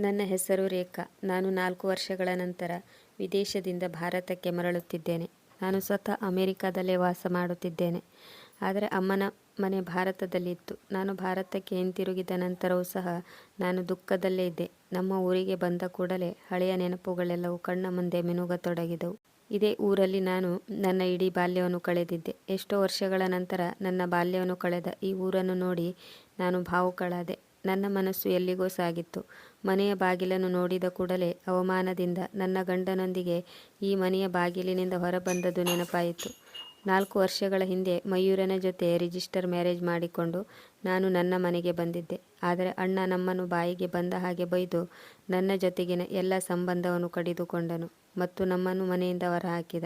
ನನ್ನ ಹೆಸರು ರೇಖಾ. ನಾನು ನಾಲ್ಕು ವರ್ಷಗಳ ನಂತರ ವಿದೇಶದಿಂದ ಭಾರತಕ್ಕೆ ಮರಳುತ್ತಿದ್ದೇನೆ. ನಾನು ಸ್ವತಃ ಅಮೆರಿಕಾದಲ್ಲೇ ವಾಸ ಮಾಡುತ್ತಿದ್ದೇನೆ. ಆದರೆ ಅಮ್ಮನ ಮನೆ ಭಾರತದಲ್ಲಿತ್ತು. ನಾನು ಭಾರತಕ್ಕೆ ಹಿಂತಿರುಗಿದ ನಂತರವೂ ಸಹ ನಾನು ದುಃಖದಲ್ಲೇ ಇದ್ದೆ. ನಮ್ಮ ಊರಿಗೆ ಬಂದ ಕೂಡಲೇ ಹಳೆಯ ನೆನಪುಗಳೆಲ್ಲವೂ ಕಣ್ಣ ಮುಂದೆ ಮಿನುಗತೊಡಗಿದವು. ಇದೇ ಊರಲ್ಲಿ ನಾನು ನನ್ನ ಇಡೀ ಬಾಲ್ಯವನ್ನು ಕಳೆದಿದ್ದೆ. ಎಷ್ಟೋ ವರ್ಷಗಳ ನಂತರ ನನ್ನ ಬಾಲ್ಯವನ್ನು ಕಳೆದ ಈ ಊರನ್ನು ನೋಡಿ ನಾನು ಭಾವುಕಳಾದೆ. ನನ್ನ ಮನಸ್ಸು ಎಲ್ಲಿಗೋ ಸಾಗಿತ್ತು. ಮನೆಯ ಬಾಗಿಲನ್ನು ನೋಡಿದ ಕೂಡಲೇ ಅವಮಾನದಿಂದ ನನ್ನ ಗಂಡನೊಂದಿಗೆ ಈ ಮನೆಯ ಬಾಗಿಲಿನಿಂದ ಹೊರಬಂದದ್ದು ನೆನಪಾಯಿತು. ನಾಲ್ಕು ವರ್ಷಗಳ ಹಿಂದೆ ಮಯೂರನ ಜೊತೆ ರಿಜಿಸ್ಟರ್ ಮ್ಯಾರೇಜ್ ಮಾಡಿಕೊಂಡು ನಾನು ನನ್ನ ಮನೆಗೆ ಬಂದಿದ್ದೆ. ಆದರೆ ಅಣ್ಣ ನಮ್ಮನ್ನು ಬಾಯಿಗೆ ಬಂದ ಹಾಗೆ ಬೈದು ನನ್ನ ಜೊತೆಗಿನ ಎಲ್ಲ ಸಂಬಂಧವನ್ನು ಕಡಿದುಕೊಂಡನು ಮತ್ತು ನಮ್ಮನ್ನು ಮನೆಯಿಂದ ಹೊರಹಾಕಿದ.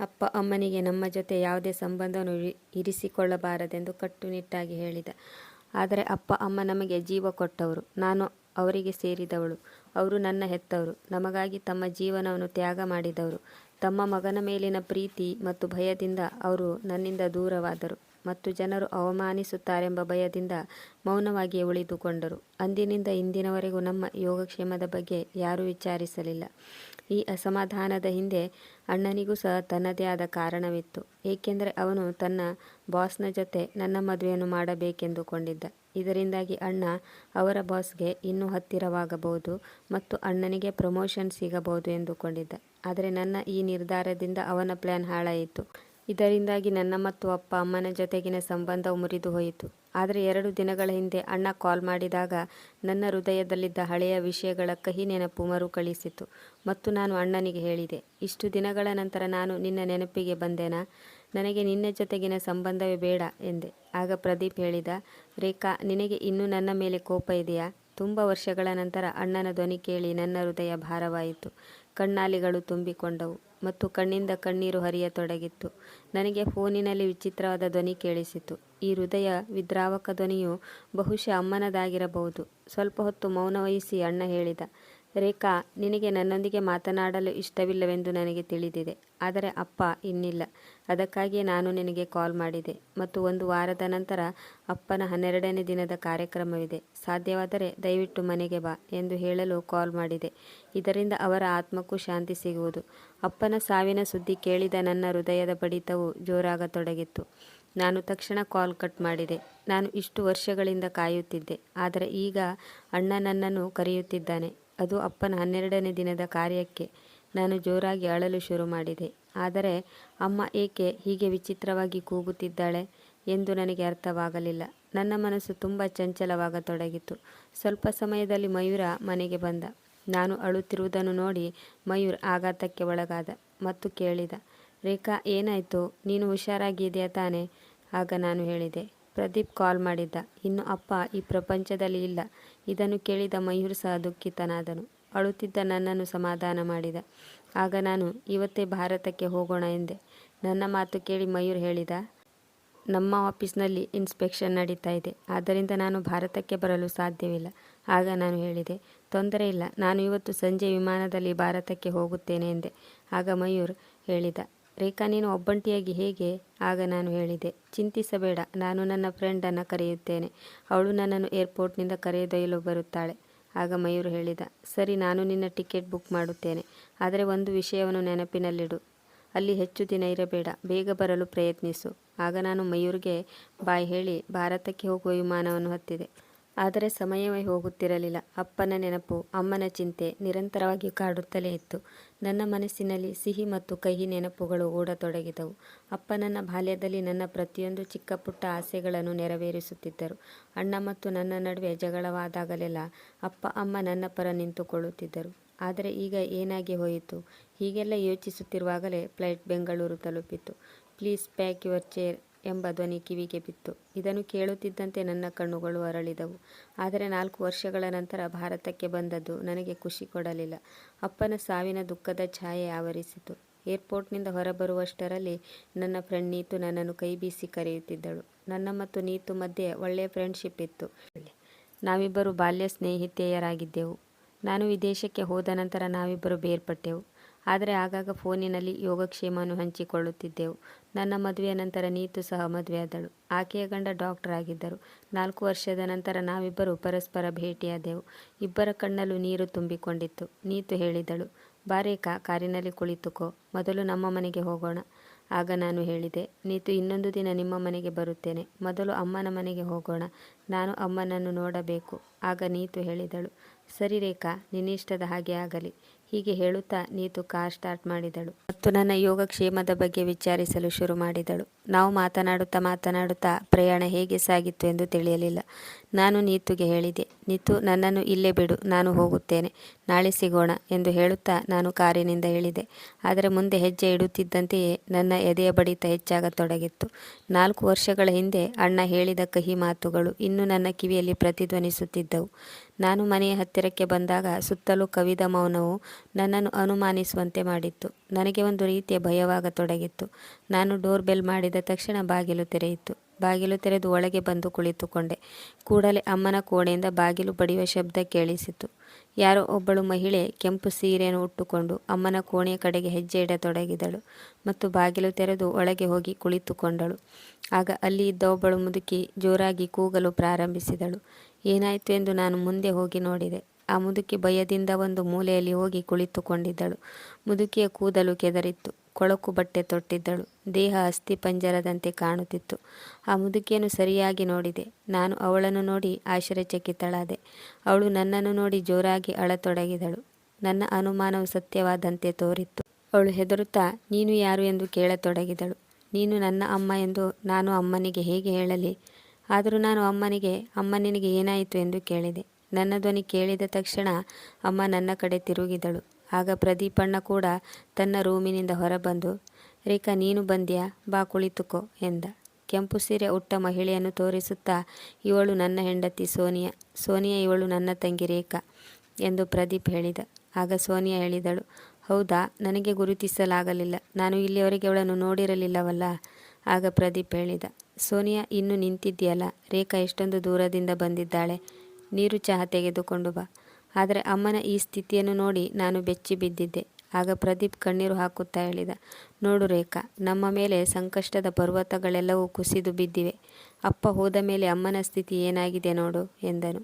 ಅಪ್ಪ ಅಮ್ಮನಿಗೆ ನಮ್ಮ ಜೊತೆ ಯಾವುದೇ ಸಂಬಂಧವನ್ನು ಇರಿ- ಇರಿಸಿಕೊಳ್ಳಬಾರದೆಂದು ಕಟ್ಟುನಿಟ್ಟಾಗಿ ಹೇಳಿದ. ಆದರೆ ಅಪ್ಪ, ಅಮ್ಮ ನಮಗೆ ಜೀವ ಕೊಟ್ಟವರು. ನಾನು ಅವರಿಗೆ ಸೇರಿದವಳು. ಅವರು ನನ್ನ ಹೆತ್ತವರು. ನಮಗಾಗಿ ತಮ್ಮ ಜೀವನವನ್ನು ತ್ಯಾಗ ಮಾಡಿದವರು. ತಮ್ಮ ಮಗನ ಮೇಲಿನ ಪ್ರೀತಿ ಮತ್ತು ಭಯದಿಂದ ಅವರು ನನ್ನಿಂದ ದೂರವಾದರು ಮತ್ತು ಜನರು ಅವಮಾನಿಸುತ್ತಾರೆಂಬ ಭಯದಿಂದ ಮೌನವಾಗಿಯೇ ಉಳಿದುಕೊಂಡರು. ಅಂದಿನಿಂದ ಇಂದಿನವರೆಗೂ ನಮ್ಮ ಯೋಗಕ್ಷೇಮದ ಬಗ್ಗೆ ಯಾರೂ ವಿಚಾರಿಸಲಿಲ್ಲ. ಈ ಅಸಮಾಧಾನದ ಹಿಂದೆ ಅಣ್ಣನಿಗೂ ಸಹ ತನ್ನದೇ ಆದ ಕಾರಣವಿತ್ತು. ಏಕೆಂದರೆ ಅವನು ತನ್ನ ಬಾಸ್ನ ಜೊತೆ ನನ್ನ ಮದುವೆಯನ್ನು ಮಾಡಬೇಕೆಂದುಕೊಂಡಿದ್ದ. ಇದರಿಂದಾಗಿ ಅಣ್ಣ ಅವರ ಬಾಸ್ಗೆ ಇನ್ನೂ ಹತ್ತಿರವಾಗಬಹುದು ಮತ್ತು ಅಣ್ಣನಿಗೆ ಪ್ರಮೋಷನ್ ಸಿಗಬಹುದು ಎಂದುಕೊಂಡಿದ್ದ. ಆದರೆ ನನ್ನ ಈ ನಿರ್ಧಾರದಿಂದ ಅವನ ಪ್ಲ್ಯಾನ್ ಹಾಳಾಯಿತು. ಇದರಿಂದಾಗಿ ನನ್ನ ಮತ್ತು ಅಪ್ಪ ಅಮ್ಮನ ಜೊತೆಗಿನ ಸಂಬಂಧವು ಮುರಿದು ಹೋಯಿತು. ಆದರೆ ಎರಡು ದಿನಗಳ ಹಿಂದೆ ಅಣ್ಣ ಕಾಲ್ ಮಾಡಿದಾಗ ನನ್ನ ಹೃದಯದಲ್ಲಿದ್ದ ಹಳೆಯ ವಿಷಯಗಳ ಕಹಿ ನೆನಪು ಮರುಕಳಿಸಿತು ಮತ್ತು ನಾನು ಅಣ್ಣನಿಗೆ ಹೇಳಿದೆ, ಇಷ್ಟು ದಿನಗಳ ನಂತರ ನಾನು ನಿನ್ನ ನೆನಪಿಗೆ ಬಂದೆನಾ? ನನಗೆ ನಿನ್ನ ಜೊತೆಗಿನ ಸಂಬಂಧವೇ ಬೇಡ ಎಂದೆ. ಆಗ ಪ್ರದೀಪ್ ಹೇಳಿದ, ರೇಖಾ, ನಿನಗೆ ಇನ್ನೂ ನನ್ನ ಮೇಲೆ ಕೋಪ ಇದೆಯಾ? ತುಂಬ ವರ್ಷಗಳ ನಂತರ ಅಣ್ಣನ ಧ್ವನಿ ಕೇಳಿ ನನ್ನ ಹೃದಯ ಭಾರವಾಯಿತು. ಕಣ್ಣಾಲಿಗಳು ತುಂಬಿಕೊಂಡವು. ಮತ್ತು ಕಣ್ಣಿಂದ ಕಣ್ಣೀರು ಹರಿಯತೊಡಗಿತ್ತು. ನನಗೆ ಫೋನಿನಲ್ಲಿ ವಿಚಿತ್ರವಾದ ಧ್ವನಿ ಕೇಳಿಸಿತು. ಈ ಹೃದಯ ವಿದ್ರಾವಕ ಧ್ವನಿಯು ಬಹುಶಃ ಅಮ್ಮನದಾಗಿರಬಹುದು. ಸ್ವಲ್ಪ ಹೊತ್ತು ಮೌನ ವಹಿಸಿ ಅಣ್ಣ ಹೇಳಿದ ರೇಖಾ, ನಿನಗೆ ನನ್ನೊಂದಿಗೆ ಮಾತನಾಡಲು ಇಷ್ಟವಿಲ್ಲವೆಂದು ನನಗೆ ತಿಳಿದಿದೆ. ಆದರೆ ಅಪ್ಪ ಇನ್ನಿಲ್ಲ. ಅದಕ್ಕಾಗಿಯೇ ನಾನು ನಿನಗೆ ಕಾಲ್ ಮಾಡಿದೆ. ಮತ್ತು ಒಂದು ವಾರದ ನಂತರ ಅಪ್ಪನ ಹನ್ನೆರಡನೇ ದಿನದ ಕಾರ್ಯಕ್ರಮವಿದೆ. ಸಾಧ್ಯವಾದರೆ ದಯವಿಟ್ಟು ಮನೆಗೆ ಬಾ ಎಂದು ಹೇಳಲು ಕಾಲ್ ಮಾಡಿದೆ. ಇದರಿಂದ ಅವರ ಆತ್ಮಕ್ಕೂ ಶಾಂತಿ ಸಿಗುವುದು. ಅಪ್ಪನ ಸಾವಿನ ಸುದ್ದಿ ಕೇಳಿದ ನನ್ನ ಹೃದಯದ ಬಡಿತವು ಜೋರಾಗತೊಡಗಿತ್ತು. ನಾನು ತಕ್ಷಣ ಕಾಲ್ ಕಟ್ ಮಾಡಿದೆ. ನಾನು ಇಷ್ಟು ವರ್ಷಗಳಿಂದ ಕಾಯುತ್ತಿದ್ದೆ. ಆದರೆ ಈಗ ಅಣ್ಣ ನನ್ನನ್ನು ಕರೆಯುತ್ತಿದ್ದಾನೆ. ಅದು ಅಪ್ಪನ ಹನ್ನೆರಡನೇ ದಿನದ ಕಾರ್ಯಕ್ಕೆ ನಾನು ಜೋರಾಗಿ ಅಳಲು ಶುರು ಮಾಡಿದೆ. ಆದರೆ ಅಮ್ಮ ಏಕೆ ಹೀಗೆ ವಿಚಿತ್ರವಾಗಿ ಕೂಗುತ್ತಿದ್ದಾಳೆ ಎಂದು ನನಗೆ ಅರ್ಥವಾಗಲಿಲ್ಲ. ನನ್ನ ಮನಸ್ಸು ತುಂಬ ಚಂಚಲವಾಗತೊಡಗಿತು. ಸ್ವಲ್ಪ ಸಮಯದಲ್ಲಿ ಮಯೂರ ಮನೆಗೆ ಬಂದ. ನಾನು ಅಳುತ್ತಿರುವುದನ್ನು ನೋಡಿ ಮಯೂರ್ ಆಘಾತಕ್ಕೆ ಒಳಗಾದ ಮತ್ತು ಕೇಳಿದ, ರೇಖಾ, ಏನಾಯಿತು? ನೀನು ಹುಷಾರಾಗಿದೆಯಾ ತಾನೆ? ಆಗ ನಾನು ಹೇಳಿದೆ ಪ್ರದೀಪ್ ಕಾಲ್ ಮಾಡಿದ್ದ. ಇನ್ನು ಅಪ್ಪ, ಈ ಪ್ರಪಂಚದಲ್ಲಿ ಇಲ್ಲ. ಇದನ್ನು ಕೇಳಿದ ಮಯೂರ್ ಸಹ ದುಃಖಿತನಾದನು. ಅಳುತ್ತಿದ್ದ ನನ್ನನ್ನು ಸಮಾಧಾನ ಮಾಡಿದ. ಆಗ ನಾನು, ಇವತ್ತೇ ಭಾರತಕ್ಕೆ ಹೋಗೋಣ ಎಂದೆ. ನನ್ನ ಮಾತು ಕೇಳಿ ಮಯೂರ್ ಹೇಳಿದ, ನಮ್ಮ ಆಫೀಸ್ನಲ್ಲಿ ಇನ್ಸ್ಪೆಕ್ಷನ್ ನಡೀತಾ ಇದೆ. ಆದ್ದರಿಂದ ನಾನು ಭಾರತಕ್ಕೆ ಬರಲು ಸಾಧ್ಯವಿಲ್ಲ. ಆಗ ನಾನು ಹೇಳಿದೆ, ತೊಂದರೆ ಇಲ್ಲ. ನಾನು ಇವತ್ತು ಸಂಜೆ ವಿಮಾನದಲ್ಲಿ ಭಾರತಕ್ಕೆ ಹೋಗುತ್ತೇನೆ ಎಂದೆ. ಆಗ ಮಯೂರ್ ಹೇಳಿದ ರೇಖಾ, ನೀನು ಒಬ್ಬಂಟಿಯಾಗಿ ಹೇಗೆ? ಆಗ ನಾನು ಹೇಳಿದೆ, ಚಿಂತಿಸಬೇಡ, ನಾನು ನನ್ನ ಫ್ರೆಂಡನ್ನು ಕರೆಯುತ್ತೇನೆ, ಅವಳು ನನ್ನನ್ನು ಏರ್ಪೋರ್ಟ್ನಿಂದ ಕರೆದೊಯ್ಯಲು ಬರುತ್ತಾಳೆ. ಆಗ ಮಯೂರು ಹೇಳಿದ, ಸರಿ, ನಾನು ನಿನ್ನ ಟಿಕೆಟ್ ಬುಕ್ ಮಾಡುತ್ತೇನೆ, ಆದರೆ ಒಂದು ವಿಷಯವನ್ನು ನೆನಪಿನಲ್ಲಿಡು, ಅಲ್ಲಿ ಹೆಚ್ಚು ದಿನ ಇರಬೇಡ, ಬೇಗ ಬರಲು ಪ್ರಯತ್ನಿಸು. ಆಗ ನಾನು ಮಯೂರ್ಗೆ ಬಾಯ್ ಹೇಳಿ, ಭಾರತಕ್ಕೆ ಹೋಗುವ ವಿಮಾನವನ್ನು ಹತ್ತಿದೆ. ಆದರೆ ಸಮಯವೇ ಹೋಗುತ್ತಿರಲಿಲ್ಲ. ಅಪ್ಪನ ನೆನಪು, ಅಮ್ಮನ ಚಿಂತೆ ನಿರಂತರವಾಗಿ ಕಾಡುತ್ತಲೇ ಇತ್ತು. ನನ್ನ ಮನಸ್ಸಿನಲ್ಲಿ ಸಿಹಿ ಮತ್ತು ಕಹಿ ನೆನಪುಗಳು ಓಡತೊಡಗಿದವು. ಅಪ್ಪ ನನ್ನ ಬಾಲ್ಯದಲ್ಲಿ ನನ್ನ ಪ್ರತಿಯೊಂದು ಚಿಕ್ಕ ಪುಟ್ಟ ಆಸೆಗಳನ್ನು ನೆರವೇರಿಸುತ್ತಿದ್ದರು. ಅಣ್ಣ ಮತ್ತು ನನ್ನ ನಡುವೆ ಜಗಳವಾದಾಗಲೆಲ್ಲ ಅಪ್ಪ, ಅಮ್ಮ ನನ್ನ ಪರ ನಿಂತುಕೊಳ್ಳುತ್ತಿದ್ದರು. ಆದರೆ ಈಗ ಏನಾಗಿ ಹೋಯಿತು? ಹೀಗೆಲ್ಲ ಯೋಚಿಸುತ್ತಿರುವಾಗಲೇ ಫ್ಲೈಟ್ ಬೆಂಗಳೂರು ತಲುಪಿತು. ಪ್ಲೀಸ್ ಪ್ಯಾಕ್ ಯುವರ್ ಚೇರ್ ಎಂಬ ಧ್ವನಿ ಕಿವಿಗೆ ಬಿತ್ತು. ಇದನ್ನು ಕೇಳುತ್ತಿದ್ದಂತೆ ನನ್ನ ಕಣ್ಣುಗಳು ಅರಳಿದವು. ಆದರೆ ನಾಲ್ಕು ವರ್ಷಗಳ ನಂತರ ಭಾರತಕ್ಕೆ ಬಂದದ್ದು ನನಗೆ ಖುಷಿ ಕೊಡಲಿಲ್ಲ. ಅಪ್ಪನ ಸಾವಿನ ದುಃಖದ ಛಾಯೆ ಆವರಿಸಿತು. ಏರ್ಪೋರ್ಟ್ನಿಂದ ಹೊರಬರುವಷ್ಟರಲ್ಲಿ ನನ್ನ ಫ್ರೆಂಡ್ ನೀತು ನನ್ನನ್ನು ಕೈ ಬೀಸಿ ಕರೆಯುತ್ತಿದ್ದಳು. ನನ್ನ ಮತ್ತು ನೀತು ಮಧ್ಯೆ ಒಳ್ಳೆಯ ಫ್ರೆಂಡ್ಶಿಪ್ ಇತ್ತು. ನಾವಿಬ್ಬರು ಬಾಲ್ಯ ಸ್ನೇಹಿತೆಯರಾಗಿದ್ದೆವು. ನಾನು ವಿದೇಶಕ್ಕೆ ಹೋದ ನಂತರ ನಾವಿಬ್ಬರು ಬೇರ್ಪಟ್ಟೆವು. ಆದರೆ ಆಗಾಗ ಫೋನಿನಲ್ಲಿ ಯೋಗಕ್ಷೇಮವನ್ನು ಹಂಚಿಕೊಳ್ಳುತ್ತಿದ್ದೆವು. ನನ್ನ ಮದುವೆಯ ನಂತರ ನೀತು ಸಹ ಮದುವೆಯಾದಳು. ಆಕೆಯ ಗಂಡ ಡಾಕ್ಟರ್ ಆಗಿದ್ದರು. ನಾಲ್ಕು ವರ್ಷದ ನಂತರ ನಾವಿಬ್ಬರು ಪರಸ್ಪರ ಭೇಟಿಯಾದೆವು. ಇಬ್ಬರ ಕಣ್ಣಲ್ಲೂ ನೀರು ತುಂಬಿಕೊಂಡಿತ್ತು. ನೀತು ಹೇಳಿದಳು ಬಾರೇಕಾ ಕಾರಿನಲ್ಲಿ ಕುಳಿತುಕೋ. ಮೊದಲು ನಮ್ಮ ಮನೆಗೆ ಹೋಗೋಣ. ಆಗ ನಾನು ಹೇಳಿದೆ, ನೀತು, ಇನ್ನೊಂದು ದಿನ ನಿಮ್ಮ ಮನೆಗೆ ಬರುತ್ತೇನೆ. ಮೊದಲು ಅಮ್ಮನ ಮನೆಗೆ ಹೋಗೋಣ. ನಾನು ಅಮ್ಮನನ್ನು ನೋಡಬೇಕು. ಆಗ ನೀತು ಹೇಳಿದಳು, ಸರಿ ರೇಖಾ, ನಿನ್ನಿಷ್ಟದ ಹಾಗೆ ಆಗಲಿ. ಹೀಗೆ ಹೇಳುತ್ತಾ ನೀತು ಕಾರ್ ಸ್ಟಾರ್ಟ್ ಮಾಡಿದಳು ಮತ್ತು ನನ್ನ ಯೋಗಕ್ಷೇಮದ ಬಗ್ಗೆ ವಿಚಾರಿಸಲು ಶುರು ಮಾಡಿದಳು. ನಾವು ಮಾತನಾಡುತ್ತಾ ಮಾತನಾಡುತ್ತಾ ಪ್ರಯಾಣ ಹೇಗೆ ಸಾಗಿತ್ತು ಎಂದು ತಿಳಿಯಲಿಲ್ಲ. ನಾನು ನೀತುಗೆ ಹೇಳಿದೆ, ನೀತು ನನ್ನನ್ನು ಇಲ್ಲೇ ಬಿಡು, ನಾನು ಹೋಗುತ್ತೇನೆ, ನಾಳೆ ಸಿಗೋಣ ಎಂದು ಹೇಳುತ್ತಾ ನಾನು ಕಾರಿನಿಂದ ಇಳಿದೆ. ಆದರೆ ಮುಂದೆ ಹೆಜ್ಜೆ ಇಡುತ್ತಿದ್ದಂತೆಯೇ ನನ್ನ ಎದೆಯ ಬಡಿತ ಹೆಚ್ಚಾಗತೊಡಗಿತ್ತು. ನಾಲ್ಕು ವರ್ಷಗಳ ಹಿಂದೆ ಅಣ್ಣ ಹೇಳಿದ ಕಹಿ ಮಾತುಗಳು ಇನ್ನೂ ನನ್ನ ಕಿವಿಯಲ್ಲಿ ಪ್ರತಿಧ್ವನಿಸುತ್ತಿದ್ದವು. ನಾನು ಮನೆಯ ಹತ್ತಿರಕ್ಕೆ ಬಂದಾಗ ಸುತ್ತಲೂ ಕವಿದ ಮೌನವು ನನ್ನನ್ನು ಅನುಮಾನಿಸುವಂತೆ ಮಾಡಿತ್ತು. ನನಗೆ ಒಂದು ರೀತಿಯ ಭಯವಾಗತೊಡಗಿತ್ತು. ನಾನು ಡೋರ್ ಬೆಲ್ ಮಾಡಿದ ತಕ್ಷಣ ಬಾಗಿಲು ತೆರೆಯಿತು. ಬಾಗಿಲು ತೆರೆದು ಒಳಗೆ ಬಂದು ಕುಳಿತುಕೊಂಡೆ. ಕೂಡಲೇ ಅಮ್ಮನ ಕೋಣೆಯಿಂದ ಬಾಗಿಲು ಬಡಿಯುವ ಶಬ್ದ ಕೇಳಿಸಿತು. ಯಾರೋ ಒಬ್ಬಳು ಮಹಿಳೆ ಕೆಂಪು ಸೀರೆಯನ್ನು ಉಟ್ಟುಕೊಂಡು ಅಮ್ಮನ ಕೋಣೆಯ ಕಡೆಗೆ ಹೆಜ್ಜೆ ಇಡತೊಡಗಿದಳು ಮತ್ತು ಬಾಗಿಲು ತೆರೆದು ಒಳಗೆ ಹೋಗಿ ಕುಳಿತುಕೊಂಡಳು. ಆಗ ಅಲ್ಲಿ ಇದ್ದ ಒಬ್ಬಳು ಮುದುಕಿ ಜೋರಾಗಿ ಕೂಗಲು ಪ್ರಾರಂಭಿಸಿದಳು. ಏನಾಯಿತು ಎಂದು ನಾನು ಮುಂದೆ ಹೋಗಿ ನೋಡಿದೆ. ಆ ಮುದುಕಿ ಭಯದಿಂದ ಒಂದು ಮೂಲೆಯಲ್ಲಿ ಹೋಗಿ ಕುಳಿತುಕೊಂಡಿದ್ದಳು. ಮುದುಕಿಯ ಕೂದಲು ಕೆದರಿತ್ತು. ಕೊಳಕು ಬಟ್ಟೆ ತೊಟ್ಟಿದ್ದಳು. ದೇಹ ಅಸ್ಥಿ ಪಂಜರದಂತೆ ಕಾಣುತ್ತಿತ್ತು. ಆ ಮುದುಕಿಯನ್ನು ಸರಿಯಾಗಿ ನೋಡಿದೆ. ನಾನು ಅವಳನ್ನು ನೋಡಿ ಆಶ್ಚರ್ಯಚಕಿತಳಾದೆ. ಅವಳು ನನ್ನನ್ನು ನೋಡಿ ಜೋರಾಗಿ ಅಳತೊಡಗಿದಳು. ನನ್ನ ಅನುಮಾನವು ಸತ್ಯವಾದಂತೆ ತೋರಿತ್ತು. ಅವಳು ಹೆದರುತ್ತಾ, ನೀನು ಯಾರು ಎಂದು ಕೇಳತೊಡಗಿದಳು. ನೀನು ನನ್ನ ಅಮ್ಮ ಎಂದು ನಾನು ಅಮ್ಮನಿಗೆ ಹೇಗೆ ಹೇಳಲಿ? ಆದರೂ ನಾನು ಅಮ್ಮನಿಗೆ ಅಮ್ಮ ನಿನಗೆ ಏನಾಯಿತು ಎಂದು ಕೇಳಿದೆ. ನನ್ನ ಧ್ವನಿ ಕೇಳಿದ ತಕ್ಷಣ ಅಮ್ಮ ನನ್ನ ಕಡೆ ತಿರುಗಿದಳು. ಆಗ ಪ್ರದೀಪಣ್ಣ ಕೂಡ ತನ್ನ ರೂಮಿನಿಂದ ಹೊರಬಂದು, ರೇಖಾ, ನೀನು ಬಂದ್ಯಾ? ಬಾ ಕುಳಿತುಕೋ ಎಂದ. ಕೆಂಪು ಸೀರೆ ಉಟ್ಟ ಮಹಿಳೆಯನ್ನು ತೋರಿಸುತ್ತಾ, ಇವಳು ನನ್ನ ಹೆಂಡತಿ ಸೋನಿಯಾ ಸೋನಿಯಾ, ಇವಳು ನನ್ನ ತಂಗಿ ರೇಖಾ ಎಂದು ಪ್ರದೀಪ್ ಹೇಳಿದ. ಆಗ ಸೋನಿಯಾ ಹೇಳಿದಳು, ಹೌದಾ? ನನಗೆ ಗುರುತಿಸಲಾಗಲಿಲ್ಲ. ನಾನು ಇಲ್ಲಿಯವರೆಗೆ ಅವಳನ್ನು ನೋಡಿರಲಿಲ್ಲವಲ್ಲ? ಆಗ ಪ್ರದೀಪ್ ಹೇಳಿದ. ಸೋನಿಯಾ, ಇನ್ನು ನಿಂತಿದ್ದೀಯಲ್ಲ? ರೇಖಾ ಎಷ್ಟೊಂದು ದೂರದಿಂದ ಬಂದಿದ್ದಾಳೆ. ನೀರು ಚಹಾ ತೆಗೆದುಕೊಂಡು ಬಾ. ಆದರೆ ಅಮ್ಮನ ಈ ಸ್ಥಿತಿಯನ್ನು ನೋಡಿ ನಾನು ಬೆಚ್ಚಿ ಬಿದ್ದಿದ್ದೆ. ಆಗ ಪ್ರದೀಪ್ ಕಣ್ಣೀರು ಹಾಕುತ್ತಾ ಹೇಳಿದ, ನೋಡು ರೇಖಾ, ನಮ್ಮ ಮೇಲೆ ಸಂಕಷ್ಟದ ಪರ್ವತಗಳೆಲ್ಲವೂ ಕುಸಿದು ಬಿದ್ದಿವೆ. ಅಪ್ಪ ಹೋದ ಮೇಲೆ ಅಮ್ಮನ ಸ್ಥಿತಿ ಏನಾಗಿದೆ ನೋಡು ಎಂದನು.